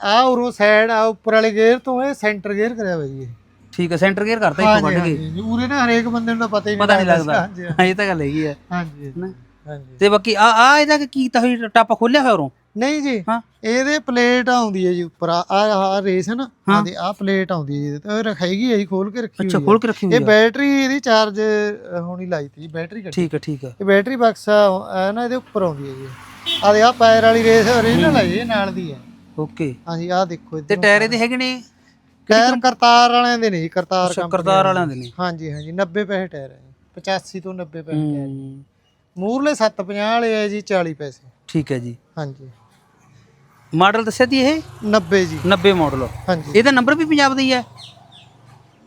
ਆ ਉਰੋਂ ਸਾਈਡ ਆ ਉੱਪਰ ਵਾਲੇ ਗੇਅਰ ਤੋਂ ਇਹ ਸੈਂਟਰ ਗੇਅਰ ਕਰਿਆ ਹੋਇਆ ਜੀ ਇਹ। ਠੀਕ ਹੈ ਸੈਂਟਰ ਗੇਅਰ ਕਰਤਾ ਇੱਥੋਂ ਕੱਢ ਕੇ। ਹਾਂਜੀ। ਉਰੇ ਨਾ ਹਰੇਕ ਬੰਦੇ ਨੂੰ ਤਾਂ ਪਤਾ ਹੀ ਨਹੀਂ ਪਤਾ ਨਹੀਂ ਲੱਗਦਾ। ਹਾਂਜੀ ਹਾਂ, ਇਹ ਤਾਂ ਗੱਲ ਹੈਗੀ ਹੈ ਹਾਂਜੀ। ਨਾ ਹਾਂਜੀ ਤੇ ਬਾਕੀ ਆ ਆ ਇਹਦਾ ਕੀ ਕੀਤਾ ਹੋਈ ਟਾਪਾ ਖੋਲਿਆ ਹੋਇਆ ਉਰੋਂ? ਨਹੀਂ ਜੀ ਹਾਂ। ਇਹਦੇ ਪਲੇਟ ਆਉਂਦੀ ਹੈ ਜੀ ਉੱਪਰ। ਆ ਆ ਰੇਸ ਹੈ ਨਾ? ਹਾਂ। ਆਦੇ ਆ ਪਲੇਟ ਆਉਂਦੀ ਹੈ ਜੀ। ਤੇ ਉਹ ਰਖਾਈਗੀ ਹੈ ਜੀ ਖੋਲ ਕੇ ਰੱਖੀ ਅੱਛਾ ਹੋਈ ਖੋਲ ਕੇ ਰੱਖੀ ਹੈ ਹੋਈ ਇਹ ਆ। ਬੈਟਰੀ ਇਹਦੀ ਚਾਰਜ ਹੋਣੀ ਲਾਈ ਤੀ ਜੀ ਬੈਟਰੀ ਕੱਢੀ। ਠੀਕ ਹੈ ਠੀਕ ਹੈ। ਇਹ ਬੈਟਰੀ ਬਕਸ ਆ ਨਾ ਇਹਦੇ ਉੱਪਰ ਆਉਂਦੀ ਹੈ ਜੀ। ਆਦੇ ਆ ਪੈਰ ਵਾਲੀ ਰੇਸ ਓਰੀਜਨਲ ਹੈ ਜੀ, ਇਹ ਨਾਲ ਦੀ ਹੈ। ਓਕੇ। ਹਾਂਜੀ ਆ ਦੇਖੋ ਤੇ ਇੱਧਰ ਟਾਇਰ ਇਹਦੇ ਹੈਗੇ ਨੇ? ਟਾਇਰ ਕਰਤਾਰ ਵਾਲਿਆਂ ਦੇ ਨੇ ਜੀ ਕਰਤਾਰ ਅੱਛਾ company ਕਰਤਾਰ ਵਾਲਿਆਂ ਦੇ। ਨੇ ਹਾਂਜੀ ਹਾਂਜੀ 90 ਪੈਸੇ ਟਾਇਰ ਹੈ ਜੀ 85 ਤੋਂ 90 ਪੈਸੇ ਟਾਇਰ ਹੂੰ, ਮੂਰਲੇ 750 ਵਾਲੇ ਹੈ ਜੀ 40 ਪੈਸੇ। ਠੀਕ ਹੈ ਜੀ। ਹਾਂਜੀ। ਮਾਡਲ ਦੱਸਿਆ ਤੀ ਇਹ? 90 ਜੀ। 90 ਮਾਡਲ ਹਾਂਜੀ। ਇਹਦਾ ਨੰਬਰ ਵੀ ਪੰਜਾਬ ਦਾ ਹੀ ਹੈ?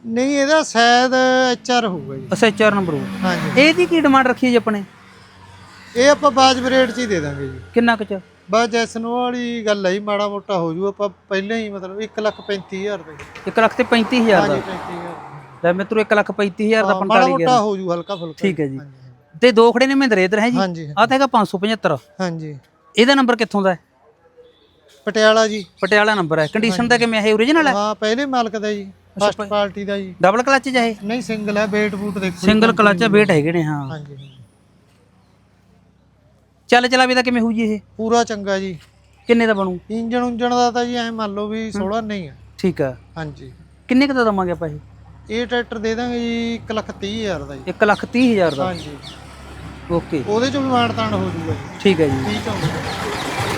ਨਹੀਂ ਇਹਦਾ ਸ਼ਾਇਦ ਐਚਆਰ ਹੋਊਗਾ ਜੀ। ਅੱਛਾ ਚਾਰ ਨੰਬਰ ਉਹ ਹਾਂਜੀ। ਇਹਦੀ ਕੀ ਡਿਮਾਂਡ ਰੱਖੀ ਹੈ ਜੀ ਆਪਣੇ? ਇਹ ਆਪਾਂ ਬਾਜਬ ਰੇਟ 'ਚ ਹੀ ਦੇ ਦਾਂਗੇ ਜੀ। ਕਿੰਨਾ ਕੁ ਚ? ਬਸ ਜੈਸਨ ਵਾਲੀ ਗੱਲ ਹੈ ਮਾੜਾ ਮੋਟਾ ਹੋ ਜੂ ਆਪਾਂ ਪਹਿਲਾਂ ਹੀ ਮਤਲਬ 135000 ਰੁਪਏ 1 ਲੱਖ ਤੇ 35000 ਦਾ? ਹਾਂਜੀ 35000 ਲੈ ਮਿੱਤਰੋ 1 ਲੱਖ 35000 ਦਾ ਮਾੜਾ 45 ਮੋਟਾ ਗਿਆ ਹੋ ਜੂ ਹਲਕਾ ਫੁਲਕਾ। ਠੀਕ ਹੈ ਜੀ। ਤੇ ਦੋ ਖੜੇ ਨੇ ਮਹਿੰਦਰੇ ਇਧਰ ਹੈ ਜੀ? ਹਾਂਜੀ ਆਹ ਤਾਂ ਹੈਗਾ 575 ਹਾਂਜੀ। ਇਹਦਾ ਨੰਬਰ ਕਿੱਥੋਂ ਦਾ ਹੈ? ਪਟਿਆਲਾ ਜੀ। ਪਟਿਆਲਾ ਨੰਬਰ ਹੈ। ਕੰਡੀਸ਼ਨ ਦਾ ਕਿਵੇਂ ਹੈ ਓਰੀਜਨਲ ਹੈ? ਹਾਂ ਪਹਿਲੇ ਮਾਲਕ ਦਾ ਜੀ ਫਸਟ ਪਾਰਟੀ ਦਾ ਜੀ। ਡਬਲ ਕਲਚ ਹੈ ਇਹ? ਨਹੀਂ ਸਿੰਗਲ ਹੈ ਵੇਟ ਬੂਟ ਦੇਖੋ ਸਿੰਗਲ ਕਲਚ ਵੇਟ ਹੈਗੇ ਨੇ ਹਾਂ। ਹਾਂਜੀ। ਚੱਲ ਚਲਾ ਵੀ ਦਾ ਕਿਵੇਂ ਹੋਊ ਜੀ ਇਹ? ਪੂਰਾ ਚੰਗਾ ਜੀ। ਕਿੰਨੇ ਦਾ ਬਣੂ? ਇੰਜਣ ਉਂਜਣ ਦਾ ਤਾਂ ਜੀ ਐ ਮੰਨ ਲਓ ਵੀ 16 ਨਹੀਂ ਹੈ ਠੀਕ ਆ। ਹਾਂਜੀ। ਕਿੰਨੇ ਕੁ ਦਾ ਦਵਾਂਗੇ ਆਪਾਂ ਇਹ? ਇਹ ਟਰੈਕਟਰ ਦੇ ਦਾਂਗੇ ਜੀ 130000 ਦਾ ਜੀ। 1 ਲੱਖ 30000 ਦਾ? ਹਾਂਜੀ। ਓਕੇ। ਉਹਦੇ ਚ ਵੀ ਮਾਨਤਾਨ ਹੋ ਜੂਗਾ ਜੀ। ਠੀਕ ਹੈ ਜੀ।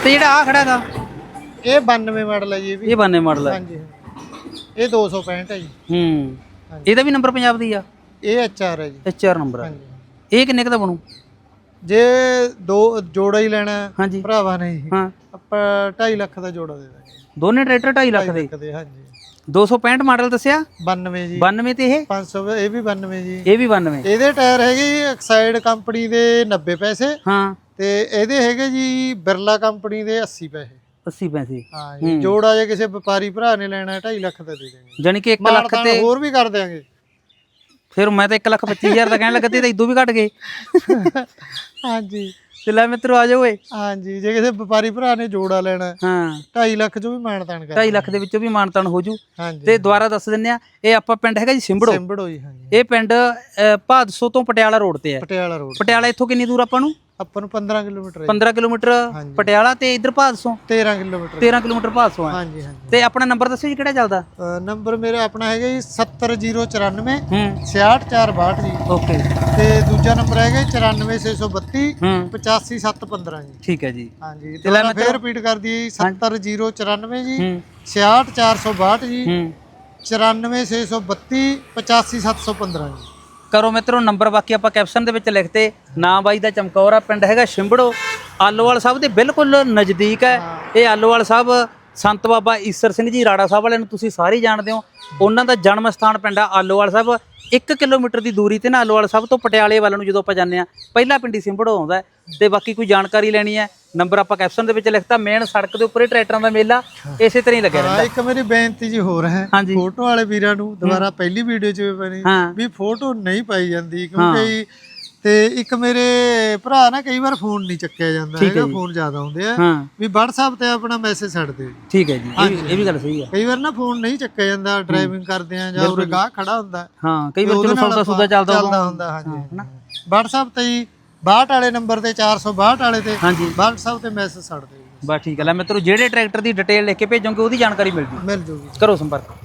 ਤੇ ਜਿਹੜਾ ਆ ਖੜਾ ਹੈਗਾ ਇਹ 92 ਮਾਡਲ ਹੈ ਜੀ ਇਹ ਵੀ। ਇਹ ਬਾਨੇ ਮਾਡਲ ਹੈ ਹਾਂਜੀ। ਇਹ 265 ਹੈ ਜੀ। ਹੂੰ। ਇਹਦਾ ਵੀ ਨੰਬਰ ਪੰਜਾਬ ਦੀ ਆ? ਇਹ ਐਚਆਰ ਹੈ ਜੀ। ਐਚਆਰ ਨੰਬਰ ਹੈ ਹਾਂਜੀ। ਇਹ ਕਿੰਨੇ ਕੁ ਦਾ ਬਣੂ? ਜੇ ਦੋ ਜੋੜਾ ਹੀ ਲੈਣਾ ਹੈ, ਹਾਂਜੀ। ਭਰਾਵਾ ਨੇ ਜੀ ਹਾਂ। ਆਪਾਂ 2.5 ਲੱਖ ਦਾ ਜੋੜਾ ਦੇ ਦਾਂਗੇ। ਦੋਨੇ ਟਰੈਕਟਰ 2.5 ਲੱਖ ਦੇ? ਕਦੇ ਹਾਂਜੀ। 265 ਮਾਡਲ ਦੱਸਿਆ? 92 ਜੀ। 92 ਤੇ ਇਹ? 500 ਇਹ ਵੀ 92 ਜੀ। ਇਹ ਵੀ 92 ਇਹਦੇ ਟਾਇਰ ਹੈਗੇ ਜੀ ਐਕਸਾਈਡ ਕੰਪਨੀ ਦੇ 90 ਪੈਸੇ। ਹਾਂ। ਤੇ ਇਹਦੇ ਹੈਗੇ ਜੀ ਬਿਰਲਾ ਕੰਪਨੀ ਦੇ 80 ਪੈਸੇ। 80 ਪੈਸੇ। ਹਾਂ ਜੀ ਜੋੜਾ ਜੇ ਕਿਸੇ ਵਪਾਰੀ ਭਰਾ ਨੇ ਲੈਣਾ 2.5 ਲੱਖ ਦਾ ਦੇ ਦੇਣਗੇ ਜਾਨੀ ਕਿ 1 ਲੱਖ ਮਾਨਤਾਨ ਤੇ ਹੋਰ ਵੀ ਕਰ ਦਿਆਂਗੇ। ਫਿਰ ਮੈਂ ਤਾਂ 1 ਲੱਖ 25000 ਦਾ ਕਹਿਣ ਲੱਗਾ ਤੇ ਇਦੋਂ ਵੀ ਘਟ ਗਏ। ਹਾਂਜੀ। ਤੇ ਲੈ ਮਿੱਤਰੋ ਆ ਜਾਓ ਓਏ। ਹਾਂਜੀ ਜੇ ਕਿਸੇ ਵਪਾਰੀ ਭਰਾ ਨੇ ਜੋੜਾ ਲੈਣਾ ਹਾਂ। 2.5 ਲੱਖ ਚੋਂ ਵੀ ਮਾਨਤਾਨ ਕਰ 2.5 ਲੱਖ ਦੇ ਵਿੱਚੋਂ ਵੀ ਮਾਨਤਾਨ ਹੋ ਜੂ। ਤੇ ਦੁਬਾਰਾ ਦੱਸ ਦਿੰਨੇ ਆ ਇਹ ਆਪਾਂ ਪਿੰਡ ਹੈਗਾ ਜੀ ਸਿੰਬੜੋ। ਸਿੰਬੜੋ ਜੀ ਹਾਂਜੀ। ਇਹ ਪਿੰਡ ਭਾਦਸੋਂ ਤੋਂ ਪਟਿਆਲਾ ਰੋਡ ਤੇ ਹੈ। ਪਟਿਆਲਾ ਰੋਡ ਪਟਿਆਲਾ ਇੱਥੋਂ ਕਿੰਨੀ ਦੂਰ ਆਪਾਂ ਨੂੰ? ਆਪਾਂ ਨੂੰ 15 ਕਿਲੋਮੀਟਰ ਹੈ 15 ਕਿਲੋਮੀਟਰ ਪਟਿਆਲਾ ਤੇ ਇਧਰ ਭਾਦਸੋਂ 13 ਕਿਲੋਮੀਟਰ 13 ਕਿਲੋਮੀਟਰ ਭਾਦਸੋਂ ਹੈ। ਹਾਂਜੀ ਹਾਂਜੀ। ਤੇ ਆਪਣਾ ਨੰਬਰ ਦੱਸਿਓ ਜੀ ਕਿਹੜਾ ਚੱਲਦਾ? ਅ, ਨੰਬਰ ਮੇਰਾ ਆਪਣਾ ਹੈਗਾ ਜੀ 70094 ਹੂੰ। 66462 ਜੀ ਓਕੇ। ਤੇ ਦੂਜਾ ਨੰਬਰ ਹੈਗਾ ਜੀ 94632 ਹੂੰ। 85715 ਜੀ। ਠੀਕ ਹੈ ਜੀ। ਹਾਂਜੀ ਤੇ ਮੈਂ ਫੇਰ ਰਿਪੀਟ ਕਰ ਦਈਏ ਜੀ 70094 ਜੀ ਹੂੰ। 66462 ਜੀ ਹੂੰ। 94632 85715 ਜੀ। ਕਰੋ ਮਿੱਤਰੋ ਨੰਬਰ ਬਾਕੀ ਆਪਾਂ ਕੈਪਸ਼ਨ ਦੇ ਵਿੱਚ ਲਿਖਤੇ। ਨਾਂ ਬਾਈ ਦਾ ਚਮਕੌਰ ਆ, ਪਿੰਡ ਹੈਗਾ ਸ਼ਿੰਬੜੋ। ਆਲੋਵਾਲ ਸਾਹਿਬ ਦੇ ਬਿਲਕੁਲ ਨਜ਼ਦੀਕ ਹੈ। ਇਹ ਆਲੋਵਾਲ ਸਾਹਿਬ, ਸੰਤ ਬਾਬਾ ਈਸਰ ਸਿੰਘ ਜੀ, ਰਾੜਾ ਸਾਹਿਬ ਵਾਲਿਆਂ ਨੂੰ ਤੁਸੀਂ ਸਾਰੇ ਜਾਣਦੇ ਹੋ। ਉਹਨਾਂ ਦਾ ਜਨਮ ਸਥਾਨ ਪਿੰਡ ਆ ਆਲੋਵਾਲ ਸਾਹਿਬ। 1 ਕਿਲੋਮੀਟਰ ਦੀ ਦੂਰੀ ਤੇ ਨਾ ਆਲੋਵਾਲ ਸਾਹਿਬ ਤੋਂ ਪਟਿਆਲੇ ਵੱਲ ਨੂੰ ਜਦੋਂ ਆਪਾਂ ਜਾਂਦੇ ਆ ਪਹਿਲਾ ਪਿੰਡੀ ਸਿੰਬੜੋ ਆਉਂਦਾ ਤੇ ਬਾਕੀ ਕੋਈ ਜਾਣਕਾਰੀ ਲੈਣੀ ਹੈ ਨੰਬਰ ਆਪਾਂ ਕੈਪਸ਼ਨ ਦੇ ਵਿੱਚ ਲਿਖਤਾ ਮੇਨ ਸੜਕ ਦੇ ਉੱਪਰ ਹੀ ਟਰੈਕਟਰਾਂ ਦਾ ਮੇਲਾ ਇਸੇ ਤਰ੍ਹਾਂ ਹੀ ਲੱਗਿਆ ਰਹਿੰਦਾ। ਹਾਂ ਇੱਕ ਮੇਰੀ ਬੇਨਤੀ ਜੀ ਹੋਰ ਹੈ। ਫੋਟੋ ਵਾਲੇ ਵੀਰਾਂ ਨੂੰ ਦੁਬਾਰਾ ਪਹਿਲੀ ਵੀਡੀਓ ਚ ਵੀ ਵੀ ਫੋਟੋ ਨਹੀਂ ਪਾਈ ਜਾਂਦੀ ਕਿਉਂਕਿ ਤੇ ਇੱਕ ਮੇਰੇ ਭਰਾ ਨਾ ਕਈ ਵਾਰ ਫੋਨ ਨਹੀਂ ਚੱਕਿਆ ਜਾਂਦਾ ਹੈਗਾ ਫੋਨ ਜ਼ਿਆਦਾ ਆਉਂਦੇ ਆ। ਹਾਂ। ਵੀ WhatsApp ਤੇ ਆਪਣਾ ਮੈਸੇਜ ਛੱਡ ਦਿਓ ਠੀਕ ਹੈ ਜੀ ਇਹ ਵੀ ਇਹ ਵੀ ਗੱਲ ਸਹੀ ਹੈ। ਕਈ ਵਾਰ ਨਾ ਫੋਨ ਨਹੀਂ ਚੱਕਿਆ ਜਾਂਦਾ ਡਰਾਈਵਿੰਗ ਕਰਦੇ ਆ ਜਾਂ ਉਰੇ ਗਾਹ ਖੜਾ ਹੁੰਦਾ। ਹਾਂ ਕਈ ਵਾਰ ਉਹਦੇ ਚਲੋ ਨਾਲ ਸੌਦਾ ਸੁਦਾ ਆਪਾਂ- ਚੱਲਦਾ ਚੱਲਦਾ ਉਦੋਂ ਹੁੰਦਾ ਹਾਂਜੀ। WhatsApp ਤੇ ਹੀ 62 ਵਾਲੇ ਨੰਬਰ ਤੇ 462 ਵਾਲੇ ਤੇ ਹਾਂਜੀ। WhatsApp ਤੇ ਮੈਸੇਜ ਛੱਡ ਦਿਓ ਬਸ ਠੀਕ ਹੈ। ਲੈ ਮਿੱਤਰੋ ਜਿਹੜੇ ਟਰੈਕਟਰ ਦੀ ਡਿਟੇਲ ਲਿਖ ਕੇ ਭੇਜੋਗੇ ਉਹਦੀ ਜਾਣਕਾਰੀ ਮਿਲ ਜੂ। ਮਿਲ ਜੂਗੀ। ਕਰੋ ਸੰਪਰਕ।